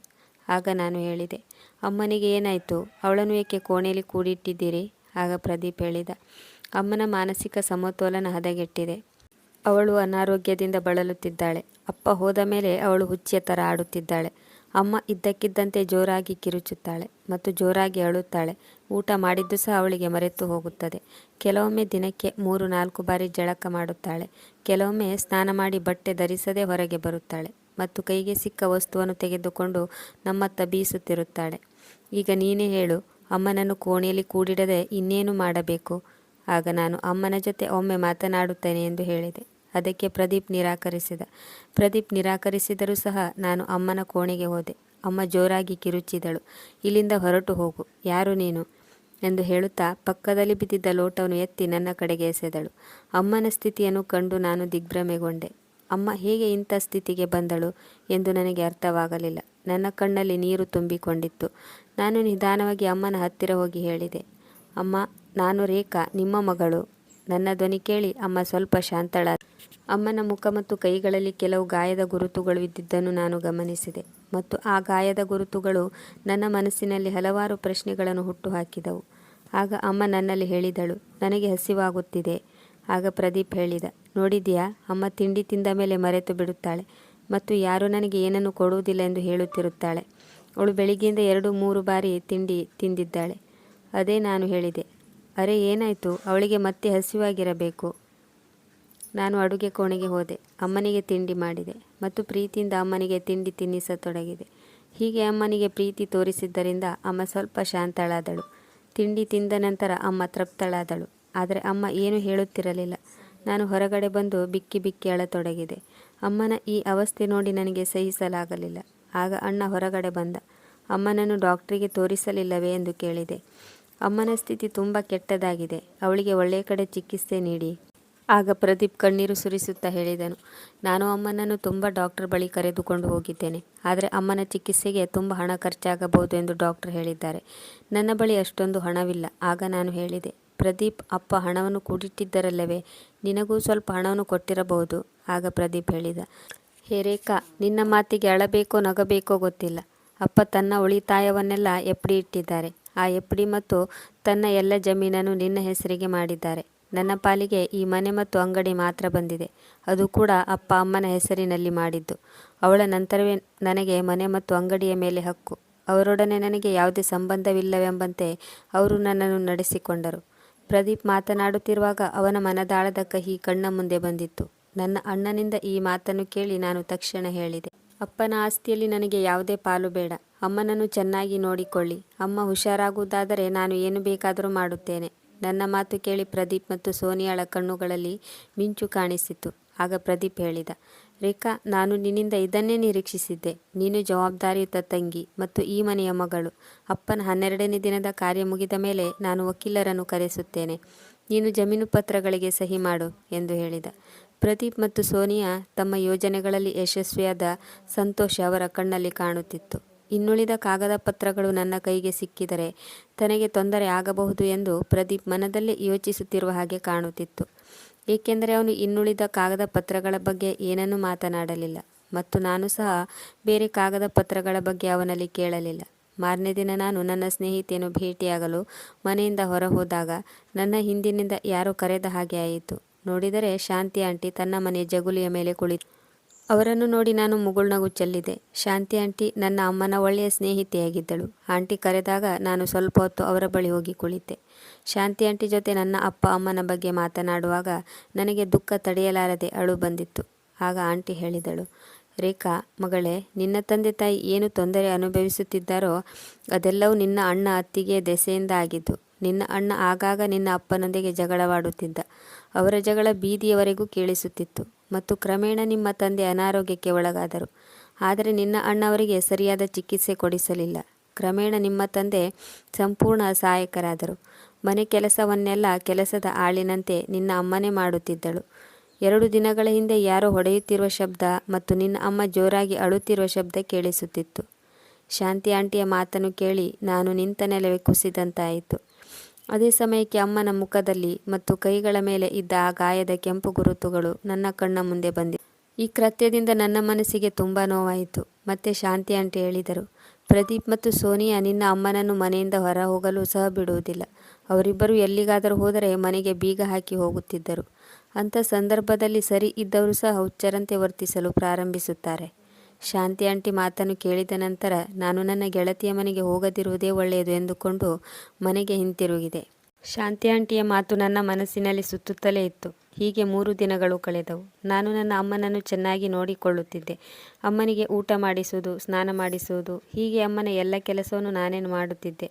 ಆಗ ನಾನು ಹೇಳಿದೆ, ಅಮ್ಮನಿಗೆ ಏನಾಯಿತು? ಅವಳನ್ನು ಏಕೆ ಕೋಣೆಯಲ್ಲಿ ಕೂಡಿಟ್ಟಿದ್ದೀರಿ? ಆಗ ಪ್ರದೀಪ್ ಹೇಳಿದ, ಅಮ್ಮನ ಮಾನಸಿಕ ಸಮತೋಲನ ಹದಗೆಟ್ಟಿದೆ. ಅವಳು ಅನಾರೋಗ್ಯದಿಂದ ಬಳಲುತ್ತಿದ್ದಾಳೆ. ಅಪ್ಪ ಹೋದ ಮೇಲೆ ಅವಳು ಹುಚ್ಚಿಯ ಥರ ಆಡುತ್ತಿದ್ದಾಳೆ. ಅಮ್ಮ ಇದ್ದಕ್ಕಿದ್ದಂತೆ ಜೋರಾಗಿ ಕಿರುಚುತ್ತಾಳೆ ಮತ್ತು ಜೋರಾಗಿ ಅಳುತ್ತಾಳೆ. ಊಟ ಮಾಡಿದ್ದು ಸಹ ಅವಳಿಗೆ ಮರೆತು ಹೋಗುತ್ತದೆ. ಕೆಲವೊಮ್ಮೆ ದಿನಕ್ಕೆ ಮೂರು, ನಾಲ್ಕು ಬಾರಿ ಜಳಕ ಮಾಡುತ್ತಾಳೆ. ಕೆಲವೊಮ್ಮೆ ಸ್ನಾನ ಮಾಡಿ ಬಟ್ಟೆ ಧರಿಸದೆ ಹೊರಗೆ ಬರುತ್ತಾಳೆ ಮತ್ತು ಕೈಗೆ ಸಿಕ್ಕ ವಸ್ತುವನ್ನು ತೆಗೆದುಕೊಂಡು ನಮ್ಮತ್ತ ಬೀಸುತ್ತಿರುತ್ತಾಳೆ. ಈಗ ನೀನೇ ಹೇಳು, ಅಮ್ಮನನ್ನು ಕೋಣೆಯಲ್ಲಿ ಕೂಡಿಡದೆ ಇನ್ನೇನು ಮಾಡಬೇಕು? ಆಗ ನಾನು ಅಮ್ಮನ ಜೊತೆ ಒಮ್ಮೆ ಮಾತನಾಡುತ್ತೇನೆ ಎಂದು ಹೇಳಿದೆ. ಅದಕ್ಕೆ ಪ್ರದೀಪ್ ನಿರಾಕರಿಸಿದ. ಪ್ರದೀಪ್ ನಿರಾಕರಿಸಿದರೂ ಸಹ ನಾನು ಅಮ್ಮನ ಕೋಣೆಗೆ ಹೋದೆ. ಅಮ್ಮ ಜೋರಾಗಿ ಕಿರುಚಿದಳು. ಇಲ್ಲಿಂದ ಹೊರಟು ಹೋಗು. ಯಾರು ನೀನು? ಎಂದು ಹೇಳುತ್ತಾ ಪಕ್ಕದಲ್ಲಿ ಬಿದ್ದಿದ್ದ ಲೋಟವನ್ನು ಎತ್ತಿ ನನ್ನ ಕಡೆಗೆ ಎಸೆದಳು. ಅಮ್ಮನ ಸ್ಥಿತಿಯನ್ನು ಕಂಡು ನಾನು ದಿಗ್ಭ್ರಮೆಗೊಂಡೆ. ಅಮ್ಮ ಹೇಗೆ ಇಂಥ ಸ್ಥಿತಿಗೆ ಬಂದಳು ಎಂದು ನನಗೆ ಅರ್ಥವಾಗಲಿಲ್ಲ. ನನ್ನ ಕಣ್ಣಲ್ಲಿ ನೀರು ತುಂಬಿಕೊಂಡಿತ್ತು. ನಾನು ನಿಧಾನವಾಗಿ ಅಮ್ಮನ ಹತ್ತಿರ ಹೋಗಿ ಹೇಳಿದೆ, ಅಮ್ಮ, ನಾನು ರೇಖಾ, ನಿಮ್ಮ ಮಗಳು. ನನ್ನ ಧ್ವನಿ ಕೇಳಿ ಅಮ್ಮ ಸ್ವಲ್ಪ ಶಾಂತಳ ಅಮ್ಮನ ಮುಖ ಮತ್ತು ಕೈಗಳಲ್ಲಿ ಕೆಲವು ಗಾಯದ ಗುರುತುಗಳು ಇದ್ದಿದ್ದನ್ನು ನಾನು ಗಮನಿಸಿದೆ. ಮತ್ತು ಆ ಗಾಯದ ಗುರುತುಗಳು ನನ್ನ ಮನಸ್ಸಿನಲ್ಲಿ ಹಲವಾರು ಪ್ರಶ್ನೆಗಳನ್ನು ಹುಟ್ಟುಹಾಕಿದವು. ಆಗ ಅಮ್ಮ ನನ್ನಲ್ಲಿ ಹೇಳಿದಳು, ನನಗೆ ಹಸಿವಾಗುತ್ತಿದೆ. ಆಗ ಪ್ರದೀಪ್ ಹೇಳಿದ, ನೋಡಿದೆಯಾ, ಅಮ್ಮ ತಿಂಡಿ ತಿಂದ ಮೇಲೆ ಮರೆತು ಬಿಡುತ್ತಾಳೆ ಮತ್ತು ಯಾರು ನನಗೆ ಏನನ್ನು ಕೊಡುವುದಿಲ್ಲ ಎಂದು ಹೇಳುತ್ತಿರುತ್ತಾಳೆ. ಅವಳು ಬೆಳಿಗ್ಗೆಯಿಂದ ಎರಡು ಮೂರು ಬಾರಿ ತಿಂಡಿ ತಿಂದಿದ್ದಾಳೆ. ಅದೇ ನಾನು ಹೇಳಿದೆ, ಅರೆ ಏನಾಯಿತು, ಅವಳಿಗೆ ಮತ್ತೆ ಹಸಿವಾಗಿರಬೇಕು. ನಾನು ಅಡುಗೆ ಕೋಣೆಗೆ ಹೋದೆ. ಅಮ್ಮನಿಗೆ ತಿಂಡಿ ಮಾಡಿದೆ ಮತ್ತು ಪ್ರೀತಿಯಿಂದ ಅಮ್ಮನಿಗೆ ತಿಂಡಿ ತಿನ್ನಿಸತೊಡಗಿದೆ. ಹೀಗೆ ಅಮ್ಮನಿಗೆ ಪ್ರೀತಿ ತೋರಿಸಿದ್ದರಿಂದ ಅಮ್ಮ ಸ್ವಲ್ಪ ಶಾಂತಳಾದಳು. ತಿಂಡಿ ತಿಂದ ನಂತರ ಅಮ್ಮ ತೃಪ್ತಳಾದಳು. ಆದರೆ ಅಮ್ಮ ಏನು ಹೇಳುತ್ತಿರಲಿಲ್ಲ. ನಾನು ಹೊರಗಡೆ ಬಂದು ಬಿಕ್ಕಿ ಬಿಕ್ಕಿ ಅಳತೊಡಗಿದೆ. ಅಮ್ಮನ ಈ ಅವಸ್ಥೆ ನೋಡಿ ನನಗೆ ಸಹಿಸಲಾಗಲಿಲ್ಲ. ಆಗ ಅಣ್ಣ ಹೊರಗಡೆ ಬಂದ. ಅಮ್ಮನನ್ನು ಡಾಕ್ಟ್ರಿಗೆ ತೋರಿಸಲಿಲ್ಲವೇ ಎಂದು ಕೇಳಿದೆ. ಅಮ್ಮನ ಸ್ಥಿತಿ ತುಂಬ ಕೆಟ್ಟದಾಗಿದೆ. ಅವಳಿಗೆ ಒಳ್ಳೆಯ ಕಡೆ ಚಿಕಿತ್ಸೆ ನೀಡಿ. ಆಗ ಪ್ರದೀಪ್ ಕಣ್ಣೀರು ಸುರಿಸುತ್ತಾ ಹೇಳಿದನು, ನಾನು ಅಮ್ಮನನ್ನು ತುಂಬ ಡಾಕ್ಟರ್ ಬಳಿ ಕರೆದುಕೊಂಡು ಹೋಗಿದ್ದೇನೆ. ಆದರೆ ಅಮ್ಮನ ಚಿಕಿತ್ಸೆಗೆ ತುಂಬ ಹಣ ಖರ್ಚಾಗಬಹುದು ಎಂದು ಡಾಕ್ಟರ್ ಹೇಳಿದ್ದಾರೆ. ನನ್ನ ಬಳಿ ಅಷ್ಟೊಂದು ಹಣವಿಲ್ಲ. ಆಗ ನಾನು ಹೇಳಿದೆ, ಪ್ರದೀಪ್, ಅಪ್ಪ ಹಣವನ್ನು ಕೂಡಿಟ್ಟಿದ್ದರಲ್ಲವೇ? ನಿನಗೂ ಸ್ವಲ್ಪ ಹಣವನ್ನು ಕೊಟ್ಟಿರಬಹುದು? ಆಗ ಪ್ರದೀಪ್ ಹೇಳಿದ, ಹೇ ರೇಖಾ, ನಿನ್ನ ಮಾತಿಗೆ ಅಳಬೇಕೋ ನಗಬೇಕೋ ಗೊತ್ತಿಲ್ಲ. ಅಪ್ಪ ತನ್ನ ಉಳಿತಾಯವನ್ನೆಲ್ಲ ಎಪ್ಪಡಿ ಇಟ್ಟಿದ್ದಾರೆ. ಆ ಎಪ್ಪಡಿ ಮತ್ತು ತನ್ನ ಎಲ್ಲ ಜಮೀನನ್ನು ನಿನ್ನ ಹೆಸರಿಗೆ ಮಾಡಿದ್ದಾರೆ. ನನ್ನ ಪಾಲಿಗೆ ಈ ಮನೆ ಮತ್ತು ಅಂಗಡಿ ಮಾತ್ರ ಬಂದಿದೆ. ಅದು ಕೂಡ ಅಪ್ಪ ಅಮ್ಮನ ಹೆಸರಿನಲ್ಲಿ ಮಾಡಿದ್ದು. ಅವಳ ನಂತರವೇ ನನಗೆ ಮನೆ ಮತ್ತು ಅಂಗಡಿಯ ಮೇಲೆ ಹಕ್ಕು. ಅವರೊಡನೆ ನನಗೆ ಯಾವುದೇ ಸಂಬಂಧವಿಲ್ಲವೆಂಬಂತೆ ಅವರು ನನ್ನನ್ನು ನಡೆಸಿಕೊಂಡರು. ಪ್ರದೀಪ್ ಮಾತನಾಡುತ್ತಿರುವಾಗ ಅವನ ಮನದಾಳದ ಕಹಿ ಕಣ್ಣ ಮುಂದೆ ಬಂದಿತ್ತು. ನನ್ನ ಅಣ್ಣನಿಂದ ಈ ಮಾತನ್ನು ಕೇಳಿ ನಾನು ತಕ್ಷಣ ಹೇಳಿದೆ. ಅಪ್ಪನ ಆಸ್ತಿಯಲ್ಲಿ ನನಗೆ ಯಾವುದೇ ಪಾಲು ಬೇಡ. ಅಮ್ಮನನ್ನು ಚೆನ್ನಾಗಿ ನೋಡಿಕೊಳ್ಳಿ. ಅಮ್ಮ ಹುಷಾರಾಗುವುದಾದರೆ ನಾನು ಏನು ಬೇಕಾದರೂ ಮಾಡುತ್ತೇನೆ. ನನ್ನ ಮಾತು ಕೇಳಿ ಪ್ರದೀಪ್ ಮತ್ತು ಸೋನಿಯಾಳ ಕಣ್ಣುಗಳಲ್ಲಿ ಮಿಂಚು ಕಾಣಿಸಿತು. ಆಗ ಪ್ರದೀಪ್ ಹೇಳಿದ, ರೇಖಾ, ನಾನು ನಿನ್ನಿಂದ ಇದನ್ನೇ ನಿರೀಕ್ಷಿಸಿದ್ದೆ. ನೀನು ಜವಾಬ್ದಾರಿಯುತ ತಂಗಿ ಮತ್ತು ಈ ಮನೆಯ ಮಗಳು. ಅಪ್ಪನ ಹನ್ನೆರಡನೇ ದಿನದ ಕಾರ್ಯ ಮುಗಿದ ಮೇಲೆ ನಾನು ವಕೀಲರನ್ನು ಕರೆಸುತ್ತೇನೆ. ನೀನು ಜಮೀನು ಪತ್ರಗಳಿಗೆ ಸಹಿ ಮಾಡು, ಎಂದು ಹೇಳಿದ. ಪ್ರದೀಪ್ ಮತ್ತು ಸೋನಿಯಾ ತಮ್ಮ ಯೋಜನೆಗಳಲ್ಲಿ ಯಶಸ್ವಿಯಾದ ಸಂತೋಷ ಅವರ ಕಣ್ಣಲ್ಲಿ ಕಾಣುತ್ತಿತ್ತು. ಇನ್ನುಳಿದ ಕಾಗದ ಪತ್ರಗಳು ನನ್ನ ಕೈಗೆ ಸಿಕ್ಕಿದರೆ ತನಗೆ ತೊಂದರೆ ಆಗಬಹುದು ಎಂದು ಪ್ರದೀಪ್ ಮನದಲ್ಲೇ ಯೋಚಿಸುತ್ತಿರುವ ಹಾಗೆ ಕಾಣುತ್ತಿತ್ತು. ಏಕೆಂದರೆ ಅವನು ಇನ್ನುಳಿದ ಕಾಗದ ಪತ್ರಗಳ ಬಗ್ಗೆ ಏನನ್ನೂ ಮಾತನಾಡಲಿಲ್ಲ ಮತ್ತು ನಾನು ಸಹ ಬೇರೆ ಕಾಗದ ಪತ್ರಗಳ ಬಗ್ಗೆ ಅವನಲ್ಲಿ ಕೇಳಲಿಲ್ಲ. ಮಾರನೇ ದಿನ ನಾನು ನನ್ನ ಸ್ನೇಹಿತೆಯನ್ನು ಭೇಟಿಯಾಗಲು ಮನೆಯಿಂದ ಹೊರ ಹೋದಾಗ ನನ್ನ ಹಿಂದಿನಿಂದ ಯಾರೋ ಕರೆದ ಹಾಗೆ ಆಯಿತು. ನೋಡಿದರೆ ಶಾಂತಿ ಆಂಟಿ ತನ್ನ ಮನೆಯ ಜಗುಲಿಯ ಮೇಲೆ ಕುಳಿತು ಅವರನ್ನು ನೋಡಿ ನಾನು ಮುಗುಳ್ನಗು ಚೆಲ್ಲಿದೆ. ಶಾಂತಿ ಆಂಟಿ ನನ್ನ ಅಮ್ಮನ ಒಳ್ಳೆಯ ಸ್ನೇಹಿತೆಯಾಗಿದ್ದಳು. ಆಂಟಿ ಕರೆದಾಗ ನಾನು ಸ್ವಲ್ಪ ಹೊತ್ತು ಅವರ ಬಳಿ ಹೋಗಿ ಕುಳಿತೆ. ಶಾಂತಿ ಆಂಟಿ ಜೊತೆ ನನ್ನ ಅಪ್ಪ ಅಮ್ಮನ ಬಗ್ಗೆ ಮಾತನಾಡುವಾಗ ನನಗೆ ದುಃಖ ತಡೆಯಲಾರದೆ ಅಳು ಬಂದಿತ್ತು. ಆಗ ಆಂಟಿ ಹೇಳಿದಳು, ರೇಖಾ, ಮಗಳೇ, ನಿನ್ನ ತಂದೆ ತಾಯಿ ಏನು ತೊಂದರೆ ಅನುಭವಿಸುತ್ತಿದ್ದಾರೋ ಅದೆಲ್ಲವೂ ನಿನ್ನ ಅಣ್ಣ ಅತ್ತಿಗೆ ದೆಸೆಯಿಂದ ಆಗಿದ್ದು, ನಿನ್ನ ಅಣ್ಣ ಆಗಾಗ ನಿನ್ನ ಅಪ್ಪನೊಂದಿಗೆ ಜಗಳವಾಡುತ್ತಿದ್ದ. ಅವರ ಜಗಳ ಬೀದಿಯವರೆಗೂ ಕೇಳಿಸುತ್ತಿತ್ತು. ಮತ್ತು ಕ್ರಮೇಣ ನಿಮ್ಮ ತಂದೆ ಅನಾರೋಗ್ಯಕ್ಕೆ ಒಳಗಾದರು. ಆದರೆ ನಿನ್ನ ಅಣ್ಣವರಿಗೆ ಸರಿಯಾದ ಚಿಕಿತ್ಸೆ ಕೊಡಿಸಲಿಲ್ಲ. ಕ್ರಮೇಣ ನಿಮ್ಮ ತಂದೆ ಸಂಪೂರ್ಣ ಅಸಹಾಯಕರಾದರು. ಮನೆ ಕೆಲಸವನ್ನೆಲ್ಲ ಕೆಲಸದ ಆಳಿನಂತೆ ನಿನ್ನ ಅಮ್ಮನೇ ಮಾಡುತ್ತಿದ್ದಳು. ಎರಡು ದಿನಗಳ ಹಿಂದೆ ಯಾರೋ ಹೊಡೆಯುತ್ತಿರುವ ಶಬ್ದ ಮತ್ತು ನಿನ್ನ ಅಮ್ಮ ಜೋರಾಗಿ ಅಳುತ್ತಿರುವ ಶಬ್ದ ಕೇಳಿಸುತ್ತಿತ್ತು. ಶಾಂತಿ ಆಂಟಿಯ ಮಾತನ್ನು ಕೇಳಿ ನಾನು ನಿಂತ ನೆಲವೇ ಕುಸಿದಂತಾಯಿತು. ಅದೇ ಸಮಯಕ್ಕೆ ಅಮ್ಮನ ಮುಖದಲ್ಲಿ ಮತ್ತು ಕೈಗಳ ಮೇಲೆ ಇದ್ದ ಆ ಗಾಯದ ಕೆಂಪು ಗುರುತುಗಳು ನನ್ನ ಕಣ್ಣ ಮುಂದೆ ಬಂದಿವೆ. ಈ ಕೃತ್ಯದಿಂದ ನನ್ನ ಮನಸ್ಸಿಗೆ ತುಂಬ ನೋವಾಯಿತು. ಮತ್ತೆ ಶಾಂತಿ ಅಂತ ಹೇಳಿದರು, ಪ್ರದೀಪ್ ಮತ್ತು ಸೋನಿಯಾ ನಿನ್ನ ಅಮ್ಮನನ್ನು ಮನೆಯಿಂದ ಹೊರ ಹೋಗಲು ಸಹ ಬಿಡುವುದಿಲ್ಲ. ಅವರಿಬ್ಬರು ಎಲ್ಲಿಗಾದರೂ ಹೋದರೆ ಮನೆಗೆ ಬೀಗ ಹಾಕಿ ಹೋಗುತ್ತಿದ್ದರು. ಅಂಥ ಸಂದರ್ಭದಲ್ಲಿ ಸರಿ ಇದ್ದವರು ಸಹ ಹುಚ್ಚರಂತೆ ವರ್ತಿಸಲು ಪ್ರಾರಂಭಿಸುತ್ತಾರೆ. ಶಾಂತಿ ಆಂಟಿ ಮಾತನ್ನು ಕೇಳಿದ ನಂತರ ನಾನು ನನ್ನ ಗೆಳತಿಯ ಮನೆಗೆ ಹೋಗದಿರುವುದೇ ಒಳ್ಳೆಯದು ಎಂದುಕೊಂಡು ಮನೆಗೆ ಹಿಂತಿರುಗಿದೆ. ಶಾಂತಿ ಆಂಟಿಯ ಮಾತು ನನ್ನ ಮನಸ್ಸಿನಲ್ಲಿ ಸುತ್ತುತ್ತಲೇ ಇತ್ತು. ಹೀಗೆ ಮೂರು ದಿನಗಳು ಕಳೆದವು. ನಾನು ನನ್ನ ಅಮ್ಮನನ್ನು ಚೆನ್ನಾಗಿ ನೋಡಿಕೊಳ್ಳುತ್ತಿದ್ದೆ. ಅಮ್ಮನಿಗೆ ಊಟ ಮಾಡಿಸುವುದು, ಸ್ನಾನ ಮಾಡಿಸುವುದು, ಹೀಗೆ ಅಮ್ಮನ ಎಲ್ಲ ಕೆಲಸವನ್ನು ನಾನೇನು ಮಾಡುತ್ತಿದ್ದೆ.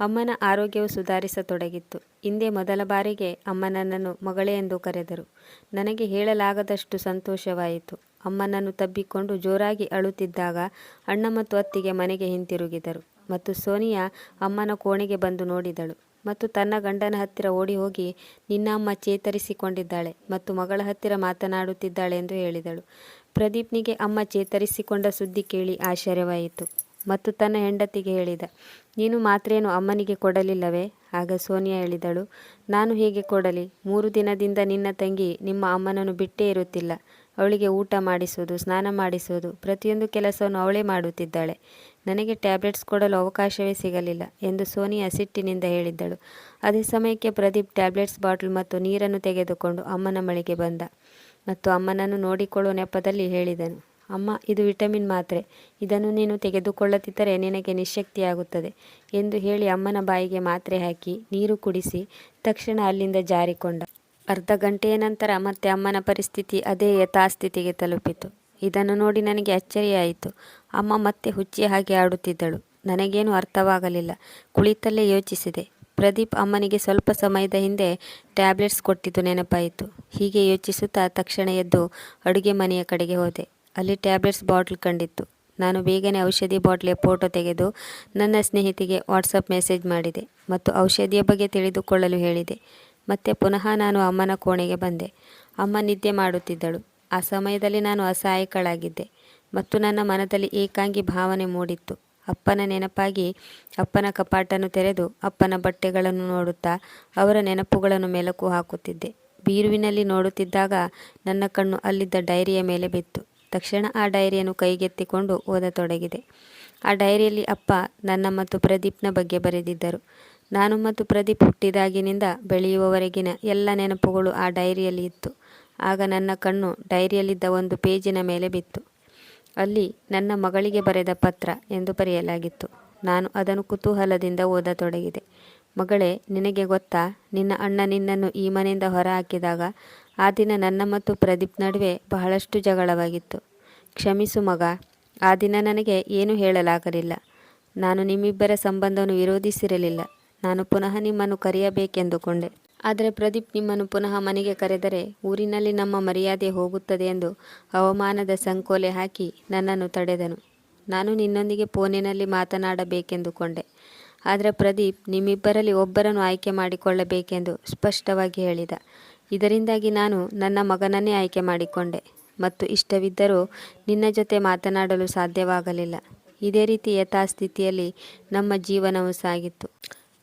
ಅಮ್ಮನ ಆರೋಗ್ಯವು ಸುಧಾರಿಸತೊಡಗಿತ್ತು. ಹಿಂದೆ ಮೊದಲ ಬಾರಿಗೆ ಅಮ್ಮ ನನ್ನನ್ನು ಮಗಳೇ ಎಂದು ಕರೆದರು. ನನಗೆ ಹೇಳಲಾಗದಷ್ಟು ಸಂತೋಷವಾಯಿತು. ಅಮ್ಮನನ್ನು ತಬ್ಬಿಕೊಂಡು ಜೋರಾಗಿ ಅಳುತ್ತಿದ್ದಾಗ ಅಣ್ಣ ಮತ್ತು ಅತ್ತಿಗೆ ಮನೆಗೆ ಹಿಂತಿರುಗಿದರು. ಮತ್ತು ಸೋನಿಯಾ ಅಮ್ಮನ ಕೋಣೆಗೆ ಬಂದು ನೋಡಿದಳು. ಮತ್ತು ತನ್ನ ಗಂಡನ ಹತ್ತಿರ ಓಡಿ ಹೋಗಿ ನಿನ್ನ ಅಮ್ಮ ಚೇತರಿಸಿಕೊಂಡಿದ್ದಾಳೆ ಮತ್ತು ಮಗಳ ಹತ್ತಿರ ಮಾತನಾಡುತ್ತಿದ್ದಾಳೆ ಎಂದು ಹೇಳಿದಳು. ಪ್ರದೀಪ್ನಿಗೆ ಅಮ್ಮ ಚೇತರಿಸಿಕೊಂಡ ಸುದ್ದಿ ಕೇಳಿ ಆಶ್ಚರ್ಯವಾಯಿತು. ಮತ್ತು ತನ್ನ ಹೆಂಡತಿಗೆ ಹೇಳಿದ, ನೀನು ಮಾತ್ರೇನು ಅಮ್ಮನಿಗೆ ಕೊಡಲಿಲ್ಲವೇ? ಆಗ ಸೋನಿಯಾ ಹೇಳಿದಳು, ನಾನು ಹೇಗೆ ಕೊಡಲಿ? ಮೂರು ದಿನದಿಂದ ನಿನ್ನ ತಂಗಿ ನಿಮ್ಮ ಅಮ್ಮನನ್ನು ಬಿಟ್ಟೇ ಇರುತ್ತಿಲ್ಲ. ಅವಳಿಗೆ ಊಟ ಮಾಡಿಸುವುದು ಸ್ನಾನ ಮಾಡಿಸುವುದು ಪ್ರತಿಯೊಂದು ಕೆಲಸವನ್ನು ಅವಳೇ ಮಾಡುತ್ತಿದ್ದಾಳೆ. ನನಗೆ ಟ್ಯಾಬ್ಲೆಟ್ಸ್ ಕೊಡಲು ಅವಕಾಶವೇ ಸಿಗಲಿಲ್ಲ ಎಂದು ಸೋನಿಯಾ ಸಿಟ್ಟಿನಿಂದ ಹೇಳಿದ್ದಳು. ಅದೇ ಸಮಯಕ್ಕೆ ಪ್ರದೀಪ್ ಟ್ಯಾಬ್ಲೆಟ್ಸ್ ಬಾಟಲ್ ಮತ್ತು ನೀರನ್ನು ತೆಗೆದುಕೊಂಡು ಅಮ್ಮನ ಮಳಿಗೆ ಬಂದ ಮತ್ತು ಅಮ್ಮನನ್ನು ನೋಡಿಕೊಳ್ಳುವ ನೆಪದಲ್ಲಿ ಹೇಳಿದನು, ಅಮ್ಮ, ಇದು ವಿಟಮಿನ್ ಮಾತ್ರೆ. ಇದನ್ನು ನೀನು ತೆಗೆದುಕೊಳ್ಳದಿದ್ದರೆ ನಿನಗೆ ನಿಶಕ್ತಿಯಾಗುತ್ತದೆ ಎಂದು ಹೇಳಿ ಅಮ್ಮನ ಬಾಯಿಗೆ ಮಾತ್ರೆ ಹಾಕಿ ನೀರು ಕುಡಿಸಿ ತಕ್ಷಣ ಅಲ್ಲಿಂದ ಜಾರಿಕೊಂಡ. ಅರ್ಧ ಗಂಟೆಯ ನಂತರ ಮತ್ತೆ ಅಮ್ಮನ ಪರಿಸ್ಥಿತಿ ಅದೇ ಯಥಾಸ್ಥಿತಿಗೆ ತಲುಪಿತು. ಇದನ್ನು ನೋಡಿ ನನಗೆ ಅಚ್ಚರಿಯಾಯಿತು. ಅಮ್ಮ ಮತ್ತೆ ಹುಚ್ಚಿ ಹಾಗೆ ಆಡುತ್ತಿದ್ದಳು. ನನಗೇನು ಅರ್ಥವಾಗಲಿಲ್ಲ. ಕುಳಿತಲ್ಲೇ ಯೋಚಿಸಿದೆ. ಪ್ರದೀಪ್ ಅಮ್ಮನಿಗೆ ಸ್ವಲ್ಪ ಸಮಯದ ಹಿಂದೆ ಟ್ಯಾಬ್ಲೆಟ್ಸ್ ಕೊಟ್ಟಿದ್ದು ನೆನಪಾಯಿತು. ಹೀಗೆ ಯೋಚಿಸುತ್ತಾ ತಕ್ಷಣ ಎದ್ದು ಅಡುಗೆ ಮನೆಯ ಕಡೆಗೆ ಹೋದೆ. ಅಲ್ಲಿ ಟ್ಯಾಬ್ಲೆಟ್ಸ್ ಬಾಟ್ಲ್ ಕಂಡಿತ್ತು. ನಾನು ಬೇಗನೆ ಔಷಧಿ ಬಾಟ್ಲಿಯ ಫೋಟೋ ತೆಗೆದು ನನ್ನ ಸ್ನೇಹಿತಿಗೆ ವಾಟ್ಸಪ್ ಮೆಸೇಜ್ ಮಾಡಿದೆ ಮತ್ತು ಔಷಧಿಯ ಬಗ್ಗೆ ತಿಳಿದುಕೊಳ್ಳಲು ಹೇಳಿದೆ. ಮತ್ತೆ ಪುನಃ ನಾನು ಅಮ್ಮನ ಕೋಣೆಗೆ ಬಂದೆ. ಅಮ್ಮ ನಿದ್ದೆ ಮಾಡುತ್ತಿದ್ದಳು. ಆ ಸಮಯದಲ್ಲಿ ನಾನು ಅಸಹಾಯಕಳಾಗಿದ್ದೆ. ಮತ್ತು ನನ್ನ ಮನದಲ್ಲಿ ಏಕಾಂಗಿ ಭಾವನೆ ಮೂಡಿತ್ತು. ಅಪ್ಪನ ನೆನಪಾಗಿ ಅಪ್ಪನ ಕಪಾಟನ್ನು ತೆರೆದು ಅಪ್ಪನ ಬಟ್ಟೆಗಳನ್ನು ನೋಡುತ್ತಾ ಅವರ ನೆನಪುಗಳನ್ನು ಮೆಲುಕು ಹಾಕುತ್ತಿದ್ದೆ. ಬೀರುವಿನಲ್ಲಿ ನೋಡುತ್ತಿದ್ದಾಗ ನನ್ನ ಕಣ್ಣು ಅಲ್ಲಿದ್ದ ಡೈರಿಯ ಮೇಲೆ ಬಿತ್ತು. ತಕ್ಷಣ ಆ ಡೈರಿಯನ್ನು ಕೈಗೆತ್ತಿಕೊಂಡು ಓದತೊಡಗಿದೆ. ಆ ಡೈರಿಯಲ್ಲಿ ಅಪ್ಪ ನನ್ನ ಮತ್ತು ಪ್ರದೀಪ್ನ ಬಗ್ಗೆ ಬರೆದಿದ್ದರು. ನಾನು ಮತ್ತು ಪ್ರದೀಪ್ ಹುಟ್ಟಿದಾಗಿನಿಂದ ಬೆಳೆಯುವವರೆಗಿನ ಎಲ್ಲ ನೆನಪುಗಳು ಆ ಡೈರಿಯಲ್ಲಿ ಇತ್ತು. ಆಗ ನನ್ನ ಕಣ್ಣು ಡೈರಿಯಲ್ಲಿದ್ದ ಒಂದು ಪೇಜಿನ ಮೇಲೆ ಬಿತ್ತು. ಅಲ್ಲಿ ನನ್ನ ಮಗಳಿಗೆ ಬರೆದ ಪತ್ರ ಎಂದು ಬರೆಯಲಾಗಿತ್ತು. ನಾನು ಅದನ್ನು ಕುತೂಹಲದಿಂದ ಓದತೊಡಗಿದೆ ಮಗಳೇ, ನಿನಗೆ ಗೊತ್ತಾ? ನಿನ್ನ ಅಣ್ಣ ನಿನ್ನನ್ನು ಈ ಮನೆಯಿಂದ ಹೊರಹಾಕಿದಾಗ ಆ ದಿನ ನನ್ನ ಮತ್ತು ಪ್ರದೀಪ್ ನಡುವೆ ಬಹಳಷ್ಟು ಜಗಳವಾಗಿತ್ತು. ಕ್ಷಮಿಸು ಮಗ, ಆ ದಿನ ನನಗೆ ಏನೂ ಹೇಳಲಾಗಲಿಲ್ಲ. ನಾನು ನಿಮ್ಮಿಬ್ಬರ ಸಂಬಂಧವನ್ನು ವಿರೋಧಿಸಿರಲಿಲ್ಲ. ನಾನು ಪುನಃ ನಿಮ್ಮನ್ನು ಕರೆಯಬೇಕೆಂದುಕೊಂಡೆ. ಆದರೆ ಪ್ರದೀಪ್ ನಿಮ್ಮನ್ನು ಪುನಃ ಮನೆಗೆ ಕರೆದರೆ ಊರಿನಲ್ಲಿ ನಮ್ಮ ಮರ್ಯಾದೆ ಹೋಗುತ್ತದೆ ಎಂದು ಅವಮಾನದ ಸಂಕೋಲೆ ಹಾಕಿ ನನ್ನನ್ನು ತಡೆದನು. ನಾನು ನಿನ್ನೊಂದಿಗೆ ಫೋನಿನಲ್ಲಿ ಮಾತನಾಡಬೇಕೆಂದುಕೊಂಡೆ. ಆದರೆ ಪ್ರದೀಪ್ ನಿಮ್ಮಿಬ್ಬರಲ್ಲಿ ಒಬ್ಬರನ್ನು ಆಯ್ಕೆ ಮಾಡಿಕೊಳ್ಳಬೇಕೆಂದು ಸ್ಪಷ್ಟವಾಗಿ ಹೇಳಿದ. ಇದರಿಂದಾಗಿ ನಾನು ನನ್ನ ಮಗನನ್ನೇ ಆಯ್ಕೆ ಮಾಡಿಕೊಂಡೆ ಮತ್ತು ಇಷ್ಟವಿದ್ದರೂ ನಿನ್ನ ಜೊತೆ ಮಾತನಾಡಲು ಸಾಧ್ಯವಾಗಲಿಲ್ಲ. ಇದೇ ರೀತಿ ಯಥಾಸ್ಥಿತಿಯಲ್ಲಿ ನಮ್ಮ ಜೀವನವು ಸಾಗಿತ್ತು.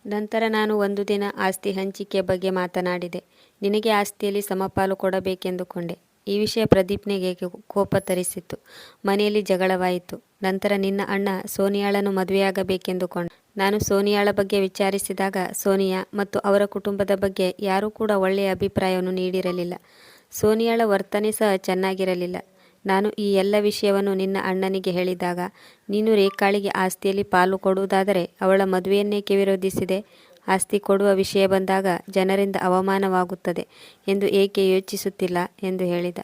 ನಂತರ ನಾನು ಒಂದು ದಿನ ಆಸ್ತಿ ಹಂಚಿಕೆ ಬಗ್ಗೆ ಮಾತನಾಡಿದೆ. ನಿನಗೆ ಆಸ್ತಿಯಲ್ಲಿ ಸಮಪಾಲು ಕೊಡಬೇಕೆಂದುಕೊಂಡೆ. ಈ ವಿಷಯ ಪ್ರದೀಪ್ನಿಗೆ ಕೋಪ ತರಿಸಿತ್ತು. ಮನೆಯಲ್ಲಿ ಜಗಳವಾಯಿತು. ನಂತರ ನಿನ್ನ ಅಣ್ಣ ಸೋನಿಯಾಳನ್ನು ಮದುವೆಯಾಗಬೇಕೆಂದುಕೊಂಡ. ನಾನು ಸೋನಿಯಾಳ ಬಗ್ಗೆ ವಿಚಾರಿಸಿದಾಗ ಸೋನಿಯಾ ಮತ್ತು ಅವರ ಕುಟುಂಬದ ಬಗ್ಗೆ ಯಾರೂ ಕೂಡ ಒಳ್ಳೆಯ ಅಭಿಪ್ರಾಯವನ್ನು ನೀಡಿರಲಿಲ್ಲ. ಸೋನಿಯಾಳ ವರ್ತನೆ ಸಹ ಚೆನ್ನಾಗಿರಲಿಲ್ಲ. ನಾನು ಈ ಎಲ್ಲ ವಿಷಯವನ್ನು ನಿನ್ನ ಅಣ್ಣನಿಗೆ ಹೇಳಿದಾಗ, ನೀನು ರೇಖಾಳಿಗೆ ಆಸ್ತಿಯಲ್ಲಿ ಪಾಲು ಕೊಡುವುದಾದರೆ ಅವಳ ಮದುವೆಯನ್ನೇಕೆ ವಿರೋಧಿಸಿದೆ ಆಸ್ತಿ ಕೊಡುವ ವಿಷಯ ಬಂದಾಗ ಜನರಿಂದ ಅವಮಾನವಾಗುತ್ತದೆ ಎಂದು ಏಕೆ ಯೋಚಿಸುತ್ತಿಲ್ಲ ಎಂದು ಹೇಳಿದ.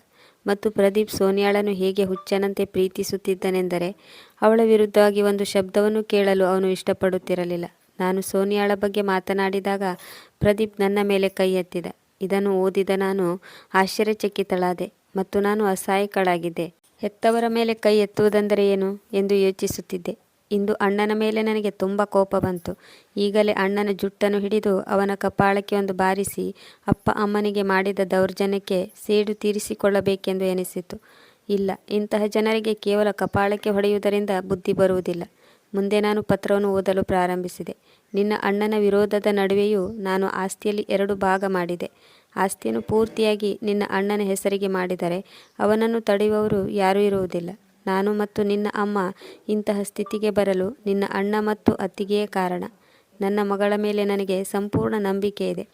ಮತ್ತು ಪ್ರದೀಪ್ ಸೋನಿಯಾಳನ್ನು ಹೇಗೆ ಹುಚ್ಚನಂತೆ ಪ್ರೀತಿಸುತ್ತಿದ್ದನೆಂದರೆ, ಅವಳ ವಿರುದ್ಧವಾಗಿ ಒಂದು ಶಬ್ದವನ್ನು ಕೇಳಲು ಅವನು ಇಷ್ಟಪಡುತ್ತಿರಲಿಲ್ಲ. ನಾನು ಸೋನಿಯಾಳ ಬಗ್ಗೆ ಮಾತನಾಡಿದಾಗ ಪ್ರದೀಪ್ ನನ್ನ ಮೇಲೆ ಕೈ ಎತ್ತಿದ. ಇದನ್ನು ಓದಿದ ನಾನು ಆಶ್ಚರ್ಯಚಕಿತಳಾದೆ. ಮತ್ತು ನಾನು ಅಸಹಾಯಕಳಾಗಿದ್ದೆ. ಹೆತ್ತವರ ಮೇಲೆ ಕೈ ಎತ್ತುವುದೆಂದರೆ ಏನು ಎಂದು ಯೋಚಿಸುತ್ತಿದ್ದೆ. ಇಂದು ಅಣ್ಣನ ಮೇಲೆ ನನಗೆ ತುಂಬ ಕೋಪ ಬಂತು. ಈಗಲೇ ಅಣ್ಣನ ಜುಟ್ಟನ್ನು ಹಿಡಿದು ಅವನ ಕಪಾಳಕ್ಕೆ ಒಂದು ಬಾರಿಸಿ ಅಪ್ಪ ಅಮ್ಮನಿಗೆ ಮಾಡಿದ ದೌರ್ಜನ್ಯಕ್ಕೆ ಸೇಡು ತೀರಿಸಿಕೊಳ್ಳಬೇಕೆಂದು ಎನಿಸಿತು. ಇಲ್ಲ, ಇಂತಹ ಜನರಿಗೆ ಕೇವಲ ಕಪಾಳಕ್ಕೆ ಹೊಡೆಯುವುದರಿಂದ ಬುದ್ಧಿ ಬರುವುದಿಲ್ಲ. ಮುಂದೆ ನಾನು ಪತ್ರವನ್ನು ಓದಲು ಪ್ರಾರಂಭಿಸಿದೆ. ನಿನ್ನ ಅಣ್ಣನ ವಿರೋಧದ ನಡುವೆಯೂ ನಾನು ಆಸ್ತಿಯಲ್ಲಿ ಎರಡು ಭಾಗ ಮಾಡಿದೆ. ಆಸ್ತಿಯನ್ನು ಪೂರ್ತಿಯಾಗಿ ನಿನ್ನ ಅಣ್ಣನ ಹೆಸರಿಗೆ ಮಾಡಿದರೆ ಅವನನ್ನು ತಡೆಯುವವರು ಯಾರೂ ಇರುವುದಿಲ್ಲ. ನಾನು ಮತ್ತು ನಿನ್ನ ಅಮ್ಮ ಇಂತಹ ಸ್ಥಿತಿಗೆ ಬರಲು ನಿನ್ನ ಅಣ್ಣ ಮತ್ತು ಅತ್ತಿಗೆಯೇ ಕಾರಣ. ನನ್ನ ಮಗಳ ಮೇಲೆ ನನಗೆ ಸಂಪೂರ್ಣ ನಂಬಿಕೆ ಇದೆ.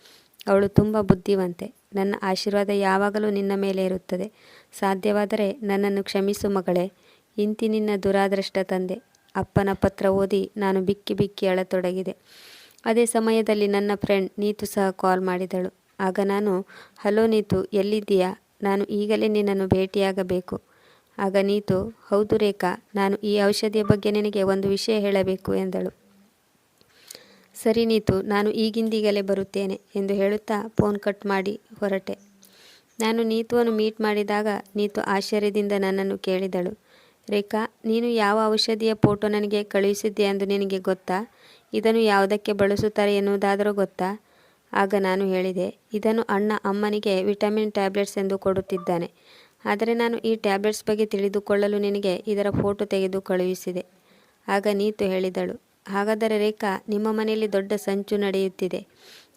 ಅವಳು ತುಂಬ ಬುದ್ಧಿವಂತೆ. ನನ್ನ ಆಶೀರ್ವಾದ ಯಾವಾಗಲೂ ನಿನ್ನ ಮೇಲೆ ಇರುತ್ತದೆ. ಸಾಧ್ಯವಾದರೆ ನನ್ನನ್ನು ಕ್ಷಮಿಸು ಮಗಳೇ. ಇಂತಿ ನಿನ್ನ ದುರಾದೃಷ್ಟ ತಂದೆ. ಅಪ್ಪನ ಪತ್ರ ಓದಿ ನಾನು ಬಿಕ್ಕಿ ಬಿಕ್ಕಿ ಅಳತೊಡಗಿದೆ. ಅದೇ ಸಮಯದಲ್ಲಿ ನನ್ನ ಫ್ರೆಂಡ್ ನೀತು ಸಹ ಕಾಲ್ ಮಾಡಿದಳು. ಆಗ ನಾನು, ಹಲೋ ನೀತು, ಎಲ್ಲಿದ್ದೀಯಾ? ನಾನು ಈಗಲೇ ನಿನ್ನನ್ನು ಭೇಟಿಯಾಗಬೇಕು. ಆಗ ನೀತು, ಹೌದು ರೇಖಾ, ನಾನು ಈ ಔಷಧಿಯ ಬಗ್ಗೆ ನಿನಗೆ ಒಂದು ವಿಷಯ ಹೇಳಬೇಕು ಎಂದಳು. ಸರಿ ನೀತು, ನಾನು ಈಗಿಂದೀಗಲೇ ಬರುತ್ತೇನೆ ಎಂದು ಹೇಳುತ್ತಾ ಫೋನ್ ಕಟ್ ಮಾಡಿ ಹೊರಟೆ. ನಾನು ನೀತುವನ್ನು ಮೀಟ್ ಮಾಡಿದಾಗ ನೀತು ಆಶ್ಚರ್ಯದಿಂದ ನನ್ನನ್ನು ಕೇಳಿದಳು. ರೇಖಾ, ನೀನು ಯಾವ ಔಷಧಿಯ ಫೋಟೋ ನನಗೆ ಕಳುಹಿಸಿದ್ದೆ ಎಂದು ನಿನಗೆ ಗೊತ್ತಾ? ಇದನ್ನು ಯಾವುದಕ್ಕೆ ಬಳಸುತ್ತಾರೆ ಎನ್ನುವುದಾದರೂ ಗೊತ್ತಾ? ಆಗ ನಾನು ಹೇಳಿದೆ, ಇದನ್ನು ಅಣ್ಣ ಅಮ್ಮನಿಗೆ ವಿಟಮಿನ್ ಟ್ಯಾಬ್ಲೆಟ್ಸ್ ಎಂದು ಕೊಡುತ್ತಿದ್ದಾನೆ. ಆದರೆ ನಾನು ಈ ಟ್ಯಾಬ್ಲೆಟ್ಸ್ ಬಗ್ಗೆ ತಿಳಿದುಕೊಳ್ಳಲು ನಿನಗೆ ಇದರ ಫೋಟೋ ತೆಗೆದು ಕಳುಹಿಸಿದೆ. ಆಗ ನೀತು ಹೇಳಿದಳು, ಹಾಗಾದರೆ ರೇಖಾ, ನಿಮ್ಮ ಮನೆಯಲ್ಲಿ ದೊಡ್ಡ ಸಂಚು ನಡೆಯುತ್ತಿದೆ.